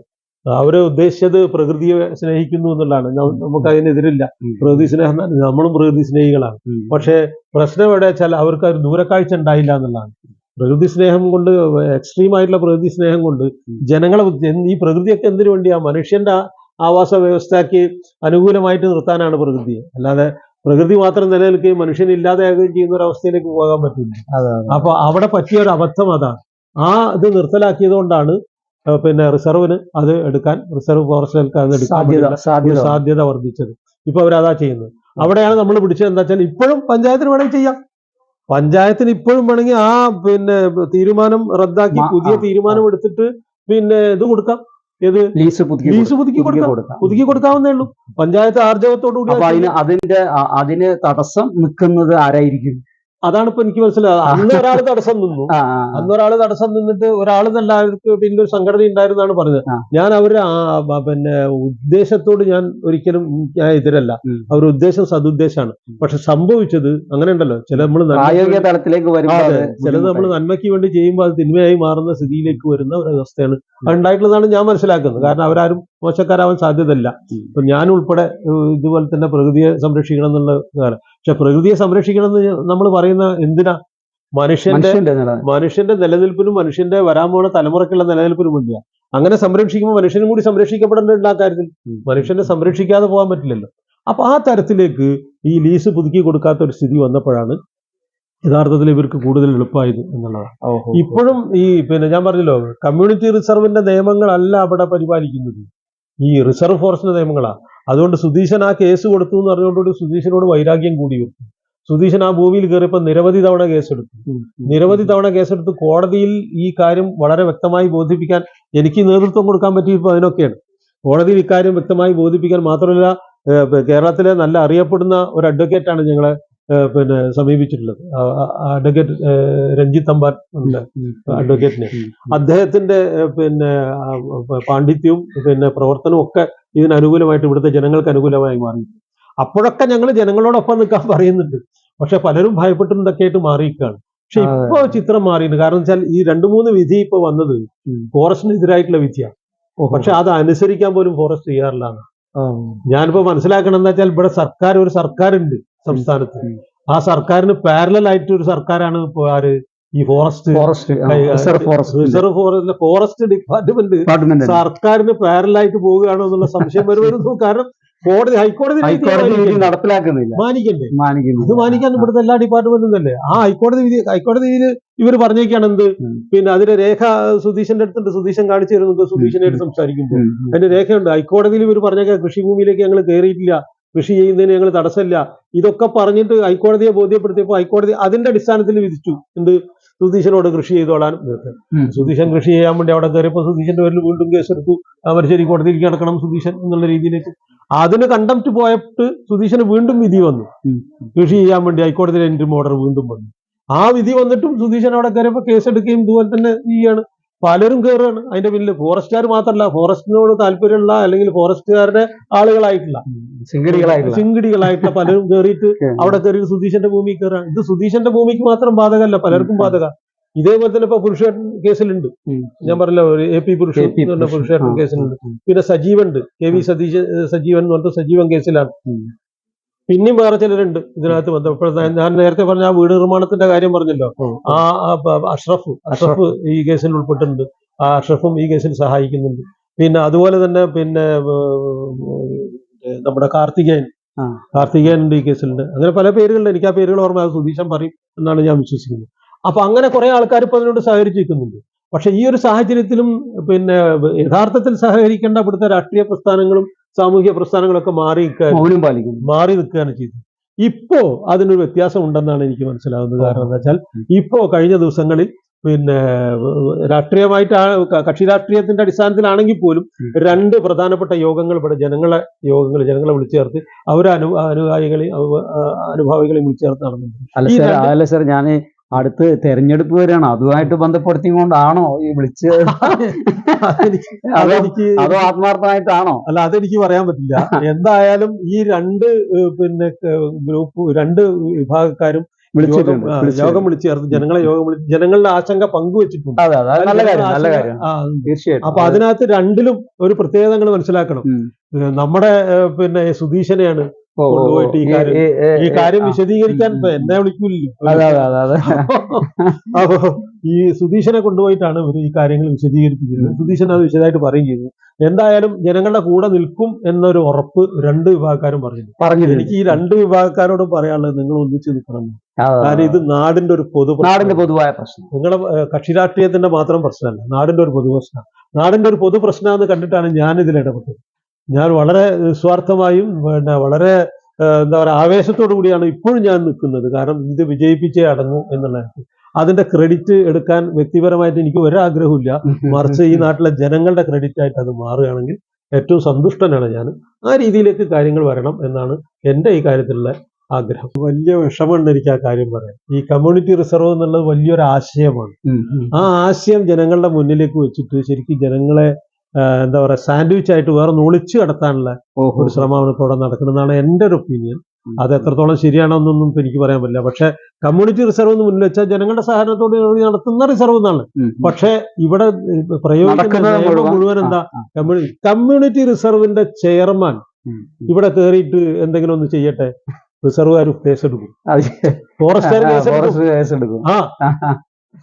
അവർ ഉദ്ദേശിച്ചത് പ്രകൃതിയെ സ്നേഹിക്കുന്നു എന്നുള്ളതാണ്. നമുക്ക് അതിനെതിരില്ല. പ്രകൃതി സ്നേഹം നമ്മളും പ്രകൃതി സ്നേഹികളാണ്. പക്ഷേ പ്രശ്നം എവിടെ വെച്ചാൽ അവർക്ക് ഒരു ദൂരക്കാഴ്ച ഉണ്ടായില്ല എന്നുള്ളതാണ്. പ്രകൃതി സ്നേഹം കൊണ്ട് എക്സ്ട്രീം ആയിട്ടുള്ള പ്രകൃതി സ്നേഹം കൊണ്ട് ജനങ്ങളെ ഈ പ്രകൃതിയൊക്കെ എന്തിനു വേണ്ടിയാ? മനുഷ്യന്റെ ആവാസ വ്യവസ്ഥയ്ക്ക് അനുകൂലമായിട്ട് നിർത്താനാണ് പ്രകൃതി. അല്ലാതെ പ്രകൃതി മാത്രം നിലനിൽക്കുകയും മനുഷ്യൻ ഇല്ലാതെയാകുകയും ചെയ്യുന്ന ഒരു അവസ്ഥയിലേക്ക് പോകാൻ പറ്റില്ല. അപ്പൊ അവിടെ പറ്റിയ ഒരു അബദ്ധം അതാണ്. ആ ഇത് നിർത്തലാക്കിയത് കൊണ്ടാണ് പിന്നെ റിസർവിന് അത് എടുക്കാൻ റിസർവ് ഫോറസ്റ്റുകൾക്ക് അത് എടുക്കാൻ സാധ്യത വർദ്ധിച്ചത്. ഇപ്പൊ അവരതാ ചെയ്യുന്നത്. അവിടെയാണ് നമ്മൾ പിടിച്ചത് എന്താ വെച്ചാൽ ഇപ്പോഴും പഞ്ചായത്തിന് വേണമെങ്കിൽ ചെയ്യാം. പഞ്ചായത്തിന് ഇപ്പോഴും വേണമെങ്കിൽ ആ പിന്നെ തീരുമാനം റദ്ദാക്കി പുതിയ തീരുമാനം എടുത്തിട്ട് പിന്നെ ഇത് കൊടുക്കാം. ഏത്? ലീസ് പുതുക്കി ലീസ് പുതുക്കി കൊടുക്കാം. പുതുക്കി കൊടുക്കാവുന്നേ ഉള്ളൂ. പഞ്ചായത്ത് ആർജവത്തോടു കൂടി അപ്പൊ അത് അതിന് അതിന്റെ അതിന് തടസ്സം നിൽക്കുന്നത് ആരായിരിക്കും? അതാണ് ഇപ്പൊ എനിക്ക് മനസ്സിലായത് അന്ന് ഒരാൾ തടസ്സം നിന്നു. അന്ന് ഒരാൾ തടസ്സം നിന്നിട്ട് ഒരാൾ നല്ല പിന്നെ ഒരു സംഘടന ഉണ്ടായിരുന്നാണ് പറഞ്ഞത്. ഞാൻ അവരുടെ ആ പിന്നെ ഉദ്ദേശത്തോട് ഞാൻ ഒരിക്കലും ഞാൻ എതിരല്ല. അവരുടെ ഉദ്ദേശം സതുദ്ദേശമാണ് പക്ഷെ സംഭവിച്ചത് അങ്ങനെ ഉണ്ടല്ലോ. ചില നമ്മൾ തലത്തിലേക്ക് ചിലത് നമ്മൾ നന്മയ്ക്ക് വേണ്ടി ചെയ്യുമ്പോൾ അത് തിന്മയായി മാറുന്ന സ്ഥിതിയിലേക്ക് വരുന്ന ഒരു അവസ്ഥയാണ്. ഉണ്ടായിട്ടുള്ളതാണ് ഞാൻ മനസ്സിലാക്കുന്നത്. കാരണം അവരാരും മോശക്കാരാവാൻ സാധ്യതയില്ല. ഇപ്പൊ ഞാൻ ഉൾപ്പെടെ ഇതുപോലെ തന്നെ പ്രകൃതിയെ സംരക്ഷിക്കണം എന്നുള്ള കാര്യം പക്ഷെ പ്രകൃതിയെ സംരക്ഷിക്കണം എന്ന് നമ്മൾ പറയുന്ന എന്തിനാ? മനുഷ്യന്റെ മനുഷ്യന്റെ നിലനിൽപ്പിനും മനുഷ്യന്റെ വരാൻ പോണ തലമുറയ്ക്കുള്ള നിലനിൽപ്പിനും വേണ്ടിയാ. അങ്ങനെ സംരക്ഷിക്കുമ്പോൾ മനുഷ്യനും കൂടി സംരക്ഷിക്കപ്പെടേണ്ട ആ കാര്യത്തിൽ. മനുഷ്യനെ സംരക്ഷിക്കാതെ പോകാൻ പറ്റില്ലല്ലോ. അപ്പൊ ആ തരത്തിലേക്ക് ഈ ലീസ് പുതുക്കി കൊടുക്കാത്ത ഒരു സ്ഥിതി വന്നപ്പോഴാണ് യഥാർത്ഥത്തിൽ ഇവർക്ക് കൂടുതൽ എളുപ്പമായത് എന്നുള്ളതാണ്. ഇപ്പോഴും ഈ പിന്നെ ഞാൻ പറഞ്ഞല്ലോ കമ്മ്യൂണിറ്റി റിസർവിന്റെ നിയമങ്ങളല്ല അവിടെ പരിപാലിക്കുന്നത്. ഈ റിസർവ് ഫോഴ്സിന്റെ നിയമങ്ങളാണ് അതുകൊണ്ട് സുധീശൻ ആ കേസ് കൊടുത്തു എന്ന് പറഞ്ഞുകൊണ്ട് സുധീശനോട് വൈരാഗ്യം കൂടി വരുന്നു സുധീശൻ ആ ഭൂമിയിൽ കയറിയപ്പോൾ നിരവധി തവണ കേസെടുത്തു. നിരവധി തവണ കേസെടുത്ത് കോടതിയിൽ ഈ കാര്യം വളരെ വ്യക്തമായി ബോധിപ്പിക്കാൻ എനിക്ക് നേതൃത്വം കൊടുക്കാൻ പറ്റിയപ്പോൾ അതിനൊക്കെയാണ്. കോടതിയിൽ ഇക്കാര്യം വ്യക്തമായി ബോധിപ്പിക്കാൻ മാത്രമല്ല കേരളത്തിലെ നല്ല അറിയപ്പെടുന്ന ഒരു അഡ്വക്കേറ്റാണ് ഞങ്ങളെ പിന്നെ സമീപിച്ചിട്ടുള്ളത്. അഡ്വക്കേറ്റ് രഞ്ജിത്ത് അമ്പാൻ ഉണ്ട് അഡ്വക്കേറ്റിനെ. അദ്ദേഹത്തിന്റെ പിന്നെ പാണ്ഡിത്യവും പിന്നെ പ്രവർത്തനവും ഒക്കെ ഇതിനനുകൂലമായിട്ട് ഇവിടുത്തെ ജനങ്ങൾക്ക് അനുകൂലമായി മാറി. അപ്പോഴൊക്കെ ഞങ്ങൾ ജനങ്ങളോടൊപ്പം നിൽക്കാൻ പറയുന്നുണ്ട്. പക്ഷെ പലരും ഭയപ്പെട്ടിട്ടൊക്കെ ആയിട്ട് മാറിയിരിക്കുകയാണ്. പക്ഷെ. ഇപ്പൊ ചിത്രം മാറിയിട്ടുണ്ട്. കാരണം വെച്ചാൽ ഈ രണ്ടു മൂന്ന് വിധി ഇപ്പൊ വന്നത് ഫോറസ്റ്റിന് ഫോറസ്റ്റിനെതിരായിട്ടുള്ള വിധിയാണ്. പക്ഷെ അത് അനുസരിക്കാൻ പോലും ഫോറസ്റ്റ് ചെയ്യാറില്ല. ഞാനിപ്പോ മനസ്സിലാക്കണം എന്താ വെച്ചാൽ ഇവിടെ സർക്കാർ ഒരു സർക്കാരുണ്ട് സംസ്ഥാനത്ത്. ആ സർക്കാരിന് പാരലൽ ആയിട്ട് ഒരു സർക്കാരാണ് ഇപ്പോ ആര്? ഈ forest forest reserve forest reserve forest forest department department സർക്കാരിന് പാരലായിട്ട് പോവുകയാണോ എന്നുള്ള സംശയം വരുമായിരുന്നു. കാരണം കോടതി ഹൈക്കോടതി ഹൈക്കോടതി വിധി നടപ്പിലാക്കുന്നില്ല. മാനിക്കണ്ടേ? മാനിക്കുന്നു ഇത് മാനിക്കാൻ ഇവിടുത്തെ എല്ലാ ഡിപ്പാർട്ട്മെന്റും തന്നെ ആ ഹൈക്കോടതി വിധി ഹൈക്കോടതി വിധി ഇവർ പറഞ്ഞേക്കാണ് എന്ത്? പിന്നെ അതിന്റെ രേഖ സുധീഷന്റെ അടുത്തുണ്ട് സുധീഷൻ കാണിച്ചു തരുന്നുണ്ട് സുധീഷനായിട്ട് സംസാരിക്കുമ്പോൾ. അതിന്റെ രേഖയുണ്ട്. ഹൈക്കോടതിയിൽ ഇവർ പറഞ്ഞേക്കാം കൃഷിഭൂമിയിലേക്ക് ഞങ്ങൾ കയറിയിട്ടില്ല കൃഷി ചെയ്യുന്നതിന് ഞങ്ങൾ തടസ്സമില്ല. ഇതൊക്കെ പറഞ്ഞിട്ട് ഹൈക്കോടതിയെ ബോധ്യപ്പെടുത്തിയപ്പോൾ ഹൈക്കോടതി അതിന്റെ അടിസ്ഥാനത്തിൽ വിധിച്ചു. എന്ത്? സുധീഷനോട് കൃഷി ചെയ്തോളാൻ. സുധീഷൻ കൃഷി ചെയ്യാൻ വേണ്ടി അവിടെ കയറിയപ്പോൾ സുധീഷന്റെ പേരിൽ വീണ്ടും കേസെടുത്തു അമരശ്ശേരി കോടതിയിലേക്ക് കിടക്കണം സുധീഷൻ എന്നുള്ള രീതിയിലേക്ക് അതിന് കണ്ടംപ്റ്റ് പോയിട്ട് സുധീഷന് വീണ്ടും വിധി വന്നു. കൃഷി ചെയ്യാൻ വേണ്ടി ഹൈക്കോടതിയിൽ എൻട്രി ഓർഡർ വീണ്ടും വന്നു. ആ വിധി വന്നിട്ടും സുധീഷൻ അവിടെ കയറിയപ്പോൾ കേസെടുക്കുകയും ഇതുപോലെ തന്നെ ചെയ്യാണ് പലരും കയറുകയാണ്. അതിന്റെ പിന്നിൽ ഫോറസ്റ്റുകാർ മാത്രമല്ല ഫോറസ്റ്റിനോട് താല്പര്യമുള്ള അല്ലെങ്കിൽ ഫോറസ്റ്റുകാരുടെ ആളുകളായിട്ടുള്ള സിംഗടികളായിട്ട് സിംഗടികളായിട്ടുള്ള പലരും കയറിയിട്ട്. അവിടെ കയറി സുധീഷന്റെ ഭൂമി കയറാൻ ഇത് സുധീഷന്റെ ഭൂമിക്ക് മാത്രം ബാധകമല്ല പലർക്കും ബാധക ഇതേപോലെ തന്നെ ഇപ്പൊ പുരുഷേട്ടൻ കേസിലുണ്ട്. ഞാൻ പറഞ്ഞല്ലോ ഒരു എ പി പുരുഷൻ. പുരുഷേട്ടൻ. കേസിലുണ്ട്. പിന്നെ സജീവൻ ഉണ്ട് കെ വി സതീശ സജീവൻ എന്ന് പറഞ്ഞിട്ട് സജീവൻ കേസിലാണ്. പിന്നെയും വേറെ ചിലരുണ്ട് ഇതിനകത്ത് ബന്ധപ്പെട്ട ഞാൻ നേരത്തെ പറഞ്ഞ ആ വീട് നിർമ്മാണത്തിന്റെ കാര്യം പറഞ്ഞല്ലോ. ആ. അഷ്റഫ് അഷ്റഫ് ഈ കേസിൽ ഉൾപ്പെട്ടിട്ടുണ്ട്. ആ അഷ്റഫും ഈ കേസിൽ സഹായിക്കുന്നുണ്ട്. പിന്നെ അതുപോലെ തന്നെ പിന്നെ നമ്മുടെ കാർത്തികേയൻ. കാർത്തികേയൻ ഉണ്ട് ഈ കേസിലുണ്ട്. അങ്ങനെ പല പേരുകളുണ്ട്. എനിക്ക് ആ പേരുകൾ ഓർമ്മ സുധീഷൻ പറയും എന്നാണ് ഞാൻ വിശ്വസിക്കുന്നത്. അപ്പൊ അങ്ങനെ കുറെ ആൾക്കാർ ഇപ്പൊ അതിനോട് സഹകരിച്ചിരിക്കുന്നുണ്ട്. പക്ഷെ ഈ ഒരു സാഹചര്യത്തിലും പിന്നെ യഥാർത്ഥത്തിൽ സഹകരിക്കേണ്ട ഇവിടുത്തെ രാഷ്ട്രീയ പ്രസ്ഥാനങ്ങളും സാമൂഹിക പ്രസ്ഥാനങ്ങളൊക്കെ മാറി നിൽക്കാൻ മൗനം പാലിക്കുന്നു. മാറി നിൽക്കുകയാണ് ചെയ്തത്. ഇപ്പോ അതിനൊരു വ്യത്യാസം ഉണ്ടെന്നാണ് എനിക്ക് മനസ്സിലാവുന്നത്. കാരണം എന്താ വെച്ചാൽ ഇപ്പോ കഴിഞ്ഞ ദിവസങ്ങളിൽ പിന്നെ രാഷ്ട്രീയമായിട്ട് കക്ഷി രാഷ്ട്രീയത്തിന്റെ അടിസ്ഥാനത്തിലാണെങ്കിൽ പോലും രണ്ട് പ്രധാനപ്പെട്ട യോഗങ്ങൾ ഇവിടെ ജനങ്ങളെ യോഗങ്ങൾ ജനങ്ങളെ വിളിച്ചു ചേർത്ത് അവരെ അനു ആ, അനുഭാവികളെയും വിളിച്ചു ചേർത്ത് നടന്നു അല്ല സാർ ഞാൻ അടുത്ത് തെരഞ്ഞെടുപ്പ് വരികയാണ്. അതുമായിട്ട് ബന്ധപ്പെടുത്തിക്കൊണ്ടാണോ ഈ വിളിച്ച്? അതെനിക്ക് അതോ ആത്മാർത്ഥമായിട്ടാണോ? അല്ല അതെനിക്ക് പറയാൻ പറ്റില്ല. എന്തായാലും ഈ രണ്ട് പിന്നെ ഗ്രൂപ്പ് രണ്ട് വിഭാഗക്കാരും വിളിച്ചിട്ടുണ്ട് യോഗം- വിളിച്ചു ചേർത്ത് ജനങ്ങളെ യോഗം വിളിച്ച് ജനങ്ങളുടെ ആശങ്ക പങ്കുവെച്ചിട്ടുണ്ട്. അതെ അതെ. നല്ല കാര്യം നല്ല കാര്യം. തീർച്ചയായിട്ടും. അപ്പൊ അതിനകത്ത് രണ്ടിലും ഒരു പ്രത്യേകത നിങ്ങൾ മനസ്സിലാക്കണം നമ്മുടെ പിന്നെ സുധീഷനെയാണ്. കൊണ്ടുപോയിട്ട് ഈ കാര്യം- ഈ- കാര്യം വിശദീകരിക്കാൻ എന്നെ വിളിക്കൂല്ലോ അതെ അതെ അതെ അതെ. അപ്പൊ ഈ സുധീഷനെ കൊണ്ടുപോയിട്ടാണ് ഇവർ ഈ കാര്യങ്ങൾ വിശദീകരിപ്പിക്കുന്നത്. സുധീഷൻ അത് വിശദമായിട്ട് പറയും ചെയ്തു. എന്തായാലും ജനങ്ങളുടെ കൂടെ നിൽക്കും എന്നൊരു ഉറപ്പ് രണ്ട് വിഭാഗക്കാരും പറഞ്ഞു പറഞ്ഞു എനിക്ക് ഈ രണ്ട് വിഭാഗക്കാരോടും പറയാനുള്ളത് നിങ്ങൾ ഒന്നിച്ച് നിൽക്കണം. കാരണം ഇത് നാടിന്റെ ഒരു പൊതു നാടിന്റെ പൊതുവായ പ്രശ്നം. നിങ്ങളുടെ കക്ഷി രാഷ്ട്രീയത്തിന്റെ മാത്രം പ്രശ്നമല്ല. നാടിന്റെ ഒരു പൊതു പ്രശ്നം നാടിന്റെ ഒരു പൊതു പ്രശ്നമെന്ന് കണ്ടിട്ടാണ് ഞാൻ ഇതിൽ ഇടപെട്ടത്. ഞാൻ വളരെ നിസ്വാർത്ഥമായും പിന്നെ വളരെ എന്താ പറയുക ആവേശത്തോടു കൂടിയാണ് ഇപ്പോഴും ഞാൻ നിൽക്കുന്നത്. കാരണം ഇത് വിജയിപ്പിച്ചേ അടങ്ങൂ എന്നുള്ളത് അതിന്റെ ക്രെഡിറ്റ് എടുക്കാൻ വ്യക്തിപരമായിട്ട് എനിക്ക് ഒരാഗ്രഹമില്ല മറിച്ച് ഈ നാട്ടിലെ ജനങ്ങളുടെ ക്രെഡിറ്റ് ആയിട്ട് അത് മാറുകയാണെങ്കിൽ ഏറ്റവും സന്തുഷ്ടനാണ് ഞാൻ ആ രീതിയിലേക്ക് കാര്യങ്ങൾ വരണം എന്നാണ് എന്റെ ഈ കാര്യത്തിലുള്ള ആഗ്രഹം. വലിയ വിഷമമുണ്ട് എനിക്ക് ആ കാര്യം പറയാം ഈ കമ്മ്യൂണിറ്റി റിസർവ് എന്നുള്ളത് വലിയൊരു ആശയമാണ്. ആ ആശയം ജനങ്ങളുടെ മുന്നിലേക്ക് വെച്ചിട്ട് ശരിക്കും ജനങ്ങളെ എന്താ പറയുക സാൻഡ്വിച്ച് ആയിട്ട് വേറെ ഒളിച്ചു കടത്താനുള്ള ഒരു ശ്രമമാണ് ഇപ്പോൾ ഇവിടെ നടക്കുന്നതാണ് എന്റെ ഒരു ഒപ്പീനിയൻ അത് എത്രത്തോളം ശരിയാണെന്നൊന്നും എനിക്ക് പറയാൻ പറ്റില്ല. പക്ഷെ കമ്മ്യൂണിറ്റി റിസർവ് എന്ന് മുന്നിൽ വെച്ചാൽ ജനങ്ങളുടെ സഹകരണത്തോട് കൂടി നടത്തുന്ന റിസർവ് എന്നാണ്. ഉം. ഇവിടെ പ്രയോഗിക്കുന്ന നിയമം മുഴുവൻ- എന്താ. കമ്മ്യൂണിറ്റി റിസർവിന്റെ ചെയർമാൻ. ഇവിടെ കയറിയിട്ട് എന്തെങ്കിലും ഒന്ന് ചെയ്യട്ടെ? റിസർവുകാർ കേസ് എടുക്കും. ഫോറസ്റ്റുകാർ ആ, കേസെടുക്കും ഫോറസ്റ്റ് കേസ് എടുക്കും. ആ.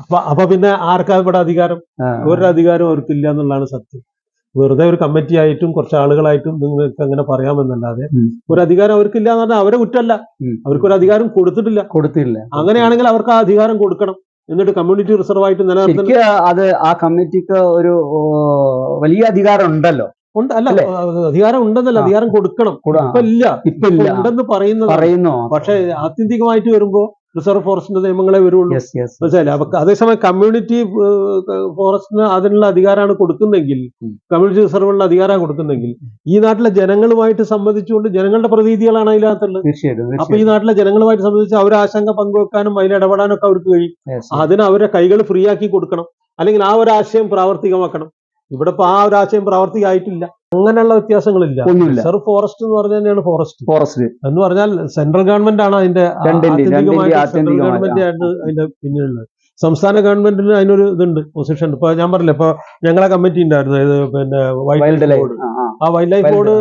അപ്പൊ അപ്പൊ പിന്നെ ആർക്കാ ഇവിടെ അധികാരം? ഒരധികാരം ഒരു അധികാരം അവർക്കില്ല എന്നുള്ളതാണ് സത്യം. വെറുതെ ഒരു കമ്മിറ്റി ആയിട്ടും കുറച്ച് ആളുകളായിട്ടും നിങ്ങൾക്ക് അങ്ങനെ പറയാമെന്നല്ലാതെ ഒരു അധികാരം അവർക്കില്ല എന്ന് പറഞ്ഞാൽ അവരെ കുറ്റമല്ല. അവർക്കൊരു അധികാരം കൊടുത്തിട്ടില്ല. കൊടുത്തില്ല അങ്ങനെയാണെങ്കിൽ അവർക്ക് ആ അധികാരം കൊടുക്കണം. എന്നിട്ട് കമ്മ്യൂണിറ്റി റിസർവ് ആയിട്ട് നിലനിർത്തി അത് ആ കമ്മിറ്റിക്ക് ഒരു വലിയ അധികാരം ഉണ്ടല്ലോ? ഉണ്ട്. അല്ല? അധികാരം ഉണ്ടെന്നല്ല. അധികാരം കൊടുക്കണം. കൂടാ. ഇപ്പൊ ഇല്ല. ഇപ്പൊ ഉണ്ടെന്ന് പറയുന്നത് പറയുന്നു? പക്ഷെ ആത്യന്തികമായിട്ട് വരുമ്പോ റിസർവ് ഫോറസ്റ്റിന്റെ നിയമങ്ങളെ വരുള്ളൂ. മനസ്സിലായില്ലേ? അപ്പൊ അതേസമയം കമ്മ്യൂണിറ്റി ഫോറസ്റ്റിന് അതിനുള്ള അധികാരമാണ് കൊടുക്കുന്നെങ്കിൽ. കമ്മ്യൂണിറ്റി റിസർവുള്ള അധികാരമാണ് കൊടുക്കുന്നെങ്കിൽ ഈ നാട്ടിലെ ജനങ്ങളുമായിട്ട് സംബന്ധിച്ചുകൊണ്ട് ജനങ്ങളുടെ പ്രതീതികളാണ് അതിനകത്തുള്ളത്. തീർച്ചയായിട്ടും അപ്പൊ ഈ നാട്ടിലെ ജനങ്ങളുമായിട്ട് സംബന്ധിച്ച് അവർ ആശങ്ക പങ്കുവെക്കാനും അതിൽ ഇടപെടാനൊക്കെ അവർക്ക് കഴിയും. അതിന് അവരെ കൈകൾ ഫ്രീ ആക്കി കൊടുക്കണം. അല്ലെങ്കിൽ ആ ഒരു ആശയം പ്രാവർത്തികമാക്കണം. ഇവിടെ ഇപ്പൊ ആ ഒരു ആശയം പ്രാവർത്തികമായിട്ടില്ല അങ്ങനെയുള്ള വ്യത്യാസങ്ങളില്ല. ഒന്നുമില്ല. റിസർവ് ഫോറസ്റ്റ് എന്ന് പറഞ്ഞ തന്നെയാണ് ഫോറസ്റ്റ് ഫോറസ്റ്റ് എന്ന് പറഞ്ഞാൽ സെൻട്രൽ ഗവൺമെന്റ് ആണ് അതിന്റെ സെൻട്രൽ ഗവൺമെന്റ് ആണ് അതിന്റെ പിന്നിലുള്ളത്. സംസ്ഥാന ഗവൺമെന്റിന് അതിനൊരു ഇതുണ്ട് പൊസിഷൻ ഇപ്പൊ ഞാൻ പറഞ്ഞില്ല ഇപ്പൊ ഞങ്ങളെ കമ്മിറ്റി ഉണ്ടായിരുന്നു. അതായത് പിന്നെ വൈൽഡ് ലൈഫ് ബോർഡ് ആ വൈൽഡ് ലൈഫ് ബോർഡ്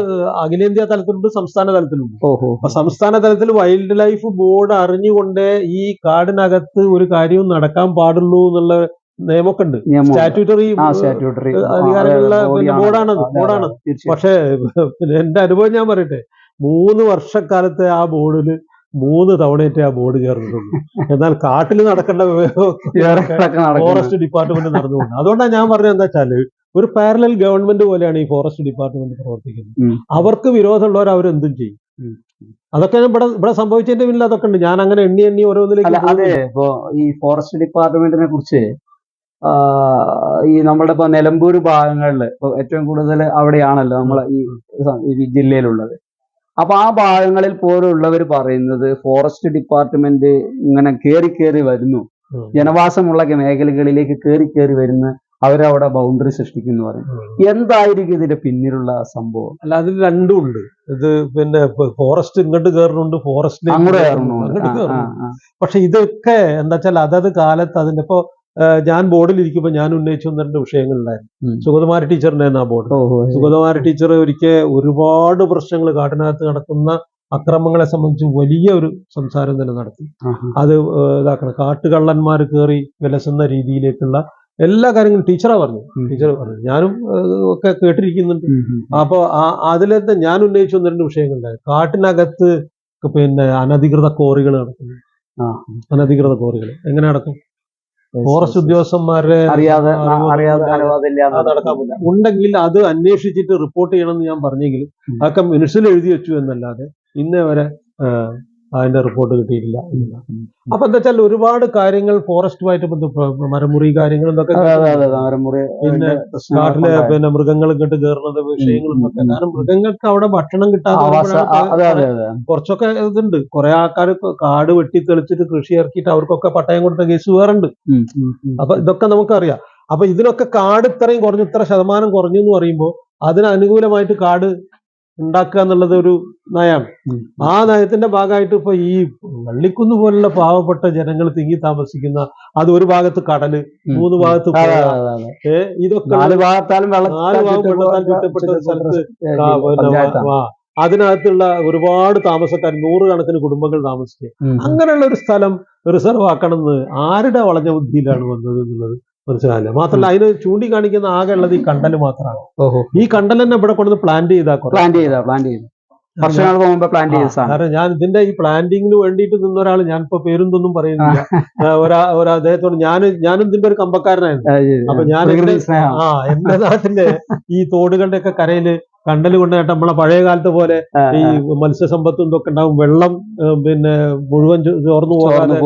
അഖിലേന്ത്യാ തലത്തിലുണ്ട് സംസ്ഥാന തലത്തിലുണ്ട്. അപ്പൊ സംസ്ഥാന തലത്തിൽ വൈൽഡ് ലൈഫ് ബോർഡ് അറിഞ്ഞുകൊണ്ട് ഈ കാടിനകത്ത് ഒരു കാര്യവും നടക്കാൻ പാടുള്ളൂ എന്നുള്ള നിയമമൊക്കെ ഉണ്ട് സ്റ്റാറ്റ്യൂട്ടറി സ്റ്റാറ്റ്യൂട്ടറി അധികാരമുള്ള പിന്നെ ബോർഡാണത്, ബോർഡാണ്. പക്ഷേ പിന്നെ എന്റെ അനുഭവം ഞാൻ പറയട്ടെ. മൂന്ന് വർഷക്കാലത്തെ ആ ബോർഡിൽ മൂന്ന് തവണയായിട്ട് ആ ബോർഡ് കയറിയിട്ടുള്ളൂ എന്നാൽ കാട്ടിൽ നടക്കേണ്ട ഫോറസ്റ്റ് ഡിപ്പാർട്ട്മെന്റ് നടന്നുകൊണ്ട് അതുകൊണ്ടാണ് ഞാൻ പറഞ്ഞത് എന്താ വെച്ചാൽ ഒരു പാരലൽ ഗവൺമെന്റ് പോലെയാണ് ഈ ഫോറസ്റ്റ് ഡിപ്പാർട്ട്മെന്റ് പ്രവർത്തിക്കുന്നത്. അവർക്ക് വിരോധമുള്ളവർ അവരെന്തും ചെയ്യും. അതൊക്കെ ഇവിടെ ഇവിടെ സംഭവിച്ചതിന്റെ പിന്നിൽ അതൊക്കെ ഉണ്ട്. ഞാൻ അങ്ങനെ എണ്ണി എണ്ണി ഓരോന്നിലേക്ക് അതെ ഇപ്പോ ഈ ഫോറസ്റ്റ് ഡിപ്പാർട്ട്മെന്റിനെ കുറിച്ച് ഈ നമ്മുടെ ഇപ്പൊ നിലമ്പൂർ ഭാഗങ്ങളിൽ ഇപ്പൊ ഏറ്റവും കൂടുതൽ അവിടെയാണല്ലോ നമ്മളെ ഈ ജില്ലയിലുള്ളത്. അപ്പൊ ആ ഭാഗങ്ങളിൽ പോലും ഉള്ളവർ പറയുന്നത് ഫോറസ്റ്റ് ഡിപ്പാർട്ട്മെന്റ് ഇങ്ങനെ കയറി കയറി വരുന്നു. ജനവാസമുള്ള മേഖലകളിലേക്ക് കയറി കയറി വരുന്ന അവരവിടെ ബൗണ്ടറി സൃഷ്ടിക്കുന്നു പറയും. എന്തായിരിക്കും ഇതിന്റെ പിന്നിലുള്ള സംഭവം? അല്ല അതിൽ രണ്ടും ഉണ്ട്. ഇത് പിന്നെ ഫോറസ്റ്റ് ഇങ്ങോട്ട് കയറുന്നുണ്ട് ഫോറസ്റ്റ് അങ്ങോട്ട് കയറണു അങ്ങോട്ട് ആ, ആ, കയറുന്നു ആ. പക്ഷെ ഇതൊക്കെ എന്താ വെച്ചാൽ അതത് കാലത്ത് അതിന്റെ ഇപ്പോ ഞാൻ ബോർഡിൽ ഇരിക്കുമ്പോൾ ഞാൻ ഉന്നയിച്ചു ഒന്ന് രണ്ട് വിഷയങ്ങളുണ്ടായിരുന്നു. സുഗതമാരി സുഗതകുമാരി ടീച്ചറിന്റെ ആ ബോർഡ്. സുഗതമാരി സുഗതകുമാരി ടീച്ചർ ഒരിക്കൽ ഒരുപാട് പ്രശ്നങ്ങൾ കാട്ടിനകത്ത് നടക്കുന്ന അക്രമങ്ങളെ സംബന്ധിച്ച് വലിയ ഒരു സംസാരം തന്നെ നടത്തി. അത് ഇതാക്കണം. കാട്ടുകള്ളന്മാർ കയറി വിലസുന്ന രീതിയിലേക്കുള്ള എല്ലാ കാര്യങ്ങളും ടീച്ചറാ പറഞ്ഞു ടീച്ചർ പറഞ്ഞു ഞാനും ഒക്കെ കേട്ടിരിക്കുന്നുണ്ട്. അപ്പോൾ അതിലത്തെ ഞാൻ ഉന്നയിച്ചു ഒന്ന് രണ്ട് വിഷയങ്ങളുണ്ടായി കാട്ടിനകത്ത് പിന്നെ അനധികൃത കോറികൾ നടക്കുന്നു. അനധികൃത കോറികൾ എങ്ങനെ നടക്കും? ഫോറസ്റ്റ് ഉദ്യോഗസ്ഥന്മാരെ അറിയാതെ അറിയാതെ ഉണ്ടെങ്കിൽ അത് അന്വേഷിച്ചിട്ട് റിപ്പോർട്ട് ചെയ്യണമെന്ന് ഞാൻ പറഞ്ഞെങ്കിലും. അതൊക്കെ മിനുസിൽ എഴുതി വെച്ചു എന്നല്ലാതെ ഇന്നേ വരെ അതിന്റെ റിപ്പോർട്ട് കിട്ടിയിട്ടില്ല. അപ്പൊ എന്താ വെച്ചാൽ ഒരുപാട് കാര്യങ്ങൾ ഫോറസ്റ്റുമായിട്ട് ബന്ധപ്പെട്ട മരമുറി കാര്യങ്ങൾ പിന്നെ കാട്ടിലെ പിന്നെ മൃഗങ്ങൾ ഇങ്ങോട്ട് കയറുന്നത് വിഷയങ്ങളും ഒക്കെ. കാരണം മൃഗങ്ങൾക്ക് അവിടെ ഭക്ഷണം കിട്ടാതെ കുറച്ചൊക്കെ ഇതുണ്ട്. കുറെ ആൾക്കാർ കാട് വെട്ടി തെളിച്ചിട്ട് കൃഷി ഇറക്കിയിട്ട് അവർക്കൊക്കെ പട്ടയം കൊടുത്ത കേസ് വേറുണ്ട്. അപ്പൊ ഇതൊക്കെ നമുക്കറിയാം. അപ്പൊ ഇതിനൊക്കെ കാട് ഇത്രയും കുറഞ്ഞു ഇത്ര ശതമാനം കുറഞ്ഞു എന്ന് പറയുമ്പോൾ അതിനനുകൂലമായിട്ട് കാട് ഉണ്ടാക്കുക എന്നുള്ളത് ഒരു നയമാണ് ആ നയത്തിന്റെ ഭാഗമായിട്ട് ഇപ്പൊ ഈ വള്ളിക്കുന്ന് പോലുള്ള പാവപ്പെട്ട ജനങ്ങൾ തിങ്ങി താമസിക്കുന്ന അത് ഒരു ഭാഗത്ത് കടൽ മൂന്ന് ഭാഗത്ത് ഇതൊക്കെ നാല് ഭാഗത്താലും നാല് ഭാഗം വെള്ളത്താൽ ചുറ്റപ്പെട്ട സ്ഥലത്ത് അതിനകത്തുള്ള ഒരുപാട് താമസക്കാർ നൂറുകണക്കിന് കുടുംബങ്ങൾ താമസിക്കുക. അങ്ങനെയുള്ള ഒരു സ്ഥലം റിസർവ് ആക്കണമെന്ന് ആരുടെ വളഞ്ഞ ബുദ്ധിയിലാണ് വന്നത് എന്നുള്ളത്? മനസ്സിലായില്ല? മാത്രമല്ല അതിന് ചൂണ്ടിക്കാണിക്കുന്ന ആകെ ഉള്ളത് ഈ കണ്ടൽ മാത്രമാണ്. ഓഹോ. ഈ കണ്ടൽ തന്നെ ഇവിടെ കൊണ്ടുവന്ന് പ്ലാന്റ് ചെയ്താൽ. പ്ലാൻ ചെയ്താ പ്ലാൻ ചെയ്തു. വർഷങ്ങൾക്ക് മുമ്പ് പ്ലാൻ ചെയ്ത സാധനം. കാരണം ഞാൻ ഇതിന്റെ ഈ പ്ലാന്റിങ്ങിന് വേണ്ടിയിട്ട് നിന്ന ഒരാൾ ഞാൻ ഇപ്പൊ പേരൊന്നും പറയുന്നില്ല ഒരാ ഒരു അദ്ദേഹത്തോട് ഞാൻ ഞാനും ഇതിന്റെ ഒരു കമ്പക്കാരനായിരുന്നു. അപ്പൊ ഞാൻ ആ എന്റെ നാട്ടിലെ ഈ തോടുകളുടെ ഒക്കെ കരയിൽ കണ്ടൽ കൊണ്ട് നേട്ടം നമ്മളെ പഴയ കാലത്തെ പോലെ ഈ മത്സ്യസമ്പത്തും ഇതൊക്കെ ഉണ്ടാവും. വെള്ളം പിന്നെ മുഴുവൻ ചോർന്നു പോകാതെ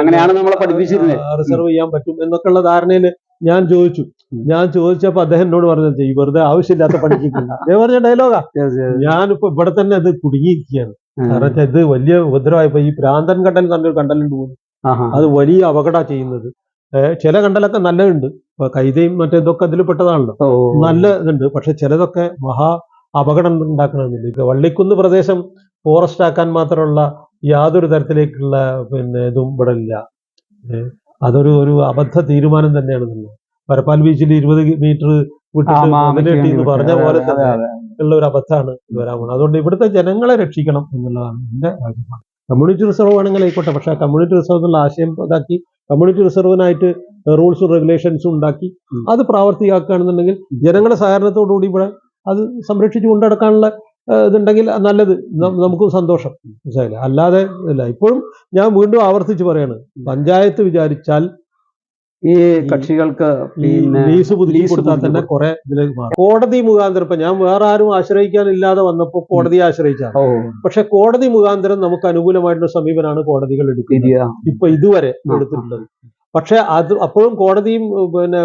അങ്ങനെയാണ് നമ്മളെ പഠിപ്പിച്ചിരുന്നത്. റിസർവ് ചെയ്യാൻ പറ്റും എന്നൊക്കെയുള്ള ധാരണയിൽ ഞാൻ ചോദിച്ചു. ഞാൻ ചോദിച്ചപ്പോ അദ്ദേഹം എന്നോട് പറഞ്ഞത് ഈ വെറുതെ ആവശ്യമില്ലാത്ത പഠിപ്പിക്കില്ല. അദ്ദേഹം പറഞ്ഞ ഡയലോഗാ. ഞാനിപ്പോ ഇവിടെ തന്നെ അത് കുടുങ്ങിയിരിക്കുകയാണ്. കാരണം ഇത് വലിയ ഉപദ്രവമായപ്പോ ഈ പ്രാന്തൻ കണ്ടൽ നല്ലൊരു കണ്ടലുണ്ട് പോകുന്നു. അത് വലിയ അപകട ചെയ്യുന്നത്. ചില കണ്ടലൊക്കെ നല്ലതുണ്ട്. ഇപ്പൊ കൈതയും മറ്റേ ഇതൊക്കെ അതിൽ പെട്ടതാണല്ലോ. നല്ല ഇതുണ്ട്. പക്ഷെ ചിലതൊക്കെ മഹാ അപകടം ഉണ്ടാക്കണമെന്നില്ല. ഇപ്പൊ വള്ളിക്കുന്ന് പ്രദേശം ഫോറസ്റ്റ് ആക്കാൻ മാത്രമുള്ള യാതൊരു തരത്തിലേക്കുള്ള പിന്നെ ഇതും ഇവിടെ ഇല്ല. അതൊരു ഒരു അബദ്ധ തീരുമാനം തന്നെയാണ് നിങ്ങൾ പരപ്പാൽ ബീച്ചിൽ ഇരുപത് മീറ്റർ വിട്ടിട്ട് എന്ന് പറഞ്ഞ പോലെ തന്നെ ഉള്ള ഒരു അബദ്ധമാണ് വരാൻ പോകുന്നത് അതുകൊണ്ട് ഇവിടുത്തെ ജനങ്ങളെ രക്ഷിക്കണം എന്നുള്ളതാണ് എന്റെ ആഗ്രഹം. കമ്മ്യൂണിറ്റി റിസർവ് ആണെങ്കിൽ ആയിക്കോട്ടെ. പക്ഷെ ആ കമ്മ്യൂണിറ്റി റിസർവ് എന്നുള്ള ആശയം ഇതാക്കി കമ്മ്യൂണിറ്റി റിസർവിനായിട്ട് റൂൾസും റെഗുലേഷൻസും ഉണ്ടാക്കി. അത് പ്രാവർത്തികമാക്കുകയാണെന്നുണ്ടെങ്കിൽ ജനങ്ങളുടെ സഹകരണത്തോടുകൂടി ഇവിടെ അത് സംരക്ഷിച്ചു കൊണ്ടുനടക്കാനുള്ള ആ, ഇതുണ്ടെങ്കിൽ നല്ലത്. നമുക്കും സന്തോഷം. മനസ്സിലായില്ലേ? അല്ലാതെ ഇല്ല ഇപ്പോഴും ഞാൻ വീണ്ടും ആവർത്തിച്ച് പറയാണ്. പഞ്ചായത്ത് വിചാരിച്ചാൽ ഈ കക്ഷികൾക്ക് പിന്നെ ലീസ് പുതുക്കി ലീസ് തന്നെ കുറെ ഇതിലേക്ക് മാറും. കോടതി മുഖാന്തരം ഇപ്പൊ ഞാൻ വേറെ ആരും ആശ്രയിക്കാനില്ലാതെ വന്നപ്പോൾ കോടതിയെ ആശ്രയിച്ചാണ്. പക്ഷെ കോടതി മുഖാന്തരം നമുക്ക് അനുകൂലമായിട്ടുള്ള സമീപനമാണ് കോടതികൾ എടുക്കുന്നത്. ഇപ്പൊ ഇതുവരെ എടുത്തിട്ടുള്ളത്. പക്ഷെ അത് അപ്പോഴും കോടതിയും പിന്നെ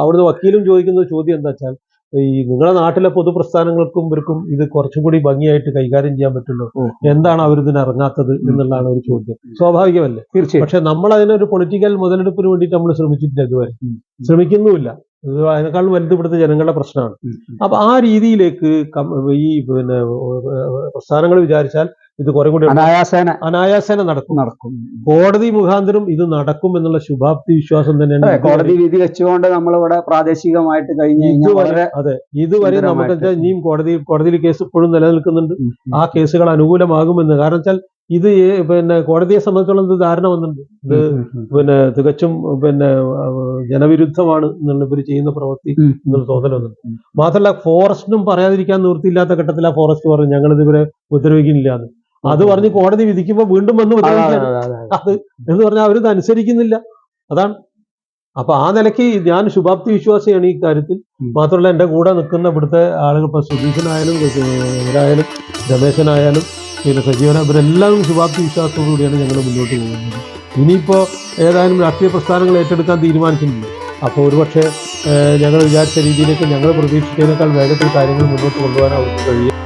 അവിടുന്ന് വക്കീലും ചോദിക്കുന്ന ചോദ്യം എന്താ വെച്ചാൽ ഈ നിങ്ങളുടെ നാട്ടിലെ പൊതുപ്രസ്ഥാനങ്ങൾക്കും ഇവർക്കും ഇത് കുറച്ചും കൂടി ഭംഗിയായിട്ട് കൈകാര്യം ചെയ്യാൻ പറ്റുള്ളൂ. എന്താണ് അവർ ഇതിന് ഇറങ്ങാത്തത് എന്നുള്ളതാണ് ഒരു ചോദ്യം. സ്വാഭാവികമല്ലേ? തീർച്ചയായും. പക്ഷെ നമ്മൾ അതിനൊരു പൊളിറ്റിക്കൽ മുതലെടുപ്പിന് വേണ്ടിയിട്ട് നമ്മൾ ശ്രമിച്ചിട്ടില്ല ഇതുവരെ. ശ്രമിക്കുന്നുമില്ല. അതിനേക്കാൾ വലുത് ഇവിടുത്തെ ജനങ്ങളുടെ പ്രശ്നമാണ്. അപ്പൊ ആ രീതിയിലേക്ക് ഈ പിന്നെ പ്രസ്ഥാനങ്ങൾ വിചാരിച്ചാൽ ഇത് കുറെ കൂടി അനായാസേന അനായാസേന നടക്കും. നടക്കും. കോടതി മുഖാന്തരം ഇത് നടക്കും എന്നുള്ള ശുഭാപ്തി വിശ്വാസം തന്നെയാണ് കോടതി വിധി വെച്ചുകൊണ്ട് നമ്മളിവിടെ പ്രാദേശികമായിട്ട് കഴിഞ്ഞ് ഇതുവരെ വളരെ അതെ ഇതുവരെ നമുക്ക്. ഇനിയും കോടതി കോടതിയിൽ കേസ് ഇപ്പോഴും നിലനിൽക്കുന്നുണ്ട്. ആ കേസുകൾ അനുകൂലമാകുമെന്ന്. കാരണം വെച്ചാൽ ഇത് പിന്നെ കോടതിയെ സംബന്ധിച്ചോളം ഇത് ധാരണ വന്നിട്ടുണ്ട്. ഇത് പിന്നെ തികച്ചും പിന്നെ ജനവിരുദ്ധമാണ് എന്നുള്ള ഇവർ ചെയ്യുന്ന പ്രവൃത്തി എന്നുള്ള തോന്നൽ വന്നിട്ടുണ്ട്. മാത്രമല്ല ഫോറസ്റ്റിനും പറയാതിരിക്കാൻ നിവൃത്തിയില്ലാത്ത ഘട്ടത്തിൽ ആ ഫോറസ്റ്റ് പറഞ്ഞു ഞങ്ങളിത് ഇവരെ ഉപദ്രവിക്കുന്നില്ല എന്ന്. അത് പറഞ്ഞ് കോടതി വിധിക്കുമ്പോൾ വീണ്ടും വന്ന് അതെ, എന്ന് പറഞ്ഞാൽ അവരിത് അനുസരിക്കുന്നില്ല. അതാണ്. അപ്പൊ ആ നിലയ്ക്ക് ഞാൻ ശുഭാപ്തി വിശ്വാസിയാണ് ഈ കാര്യത്തിൽ. മാത്രമല്ല എന്റെ കൂടെ നിൽക്കുന്ന ഇവിടുത്തെ ആളുകൾ ഇപ്പൊ സുധീഷനായാലും ഇവരായാലും രമേശനായാലും പിന്നെ സജീവന ഇവരെല്ലാം ശുഭാപ്തി വിശ്വാസത്തോടുകൂടിയാണ് ഞങ്ങൾ മുന്നോട്ട് പോകുന്നത്. ഇനിയിപ്പോ ഏതായാലും രാഷ്ട്രീയ പ്രസ്ഥാനങ്ങൾ ഏറ്റെടുക്കാൻ തീരുമാനിച്ചിട്ടുണ്ട്. അപ്പോൾ ഒരുപക്ഷെ ഞങ്ങൾ വിചാരിച്ച രീതിയിലേക്ക് ഞങ്ങൾ പ്രതീക്ഷിച്ചതിനേക്കാൾ വേഗത്തിൽ കാര്യങ്ങൾ മുന്നോട്ട് കൊണ്ടുപോകാൻ അവർക്ക് കഴിയും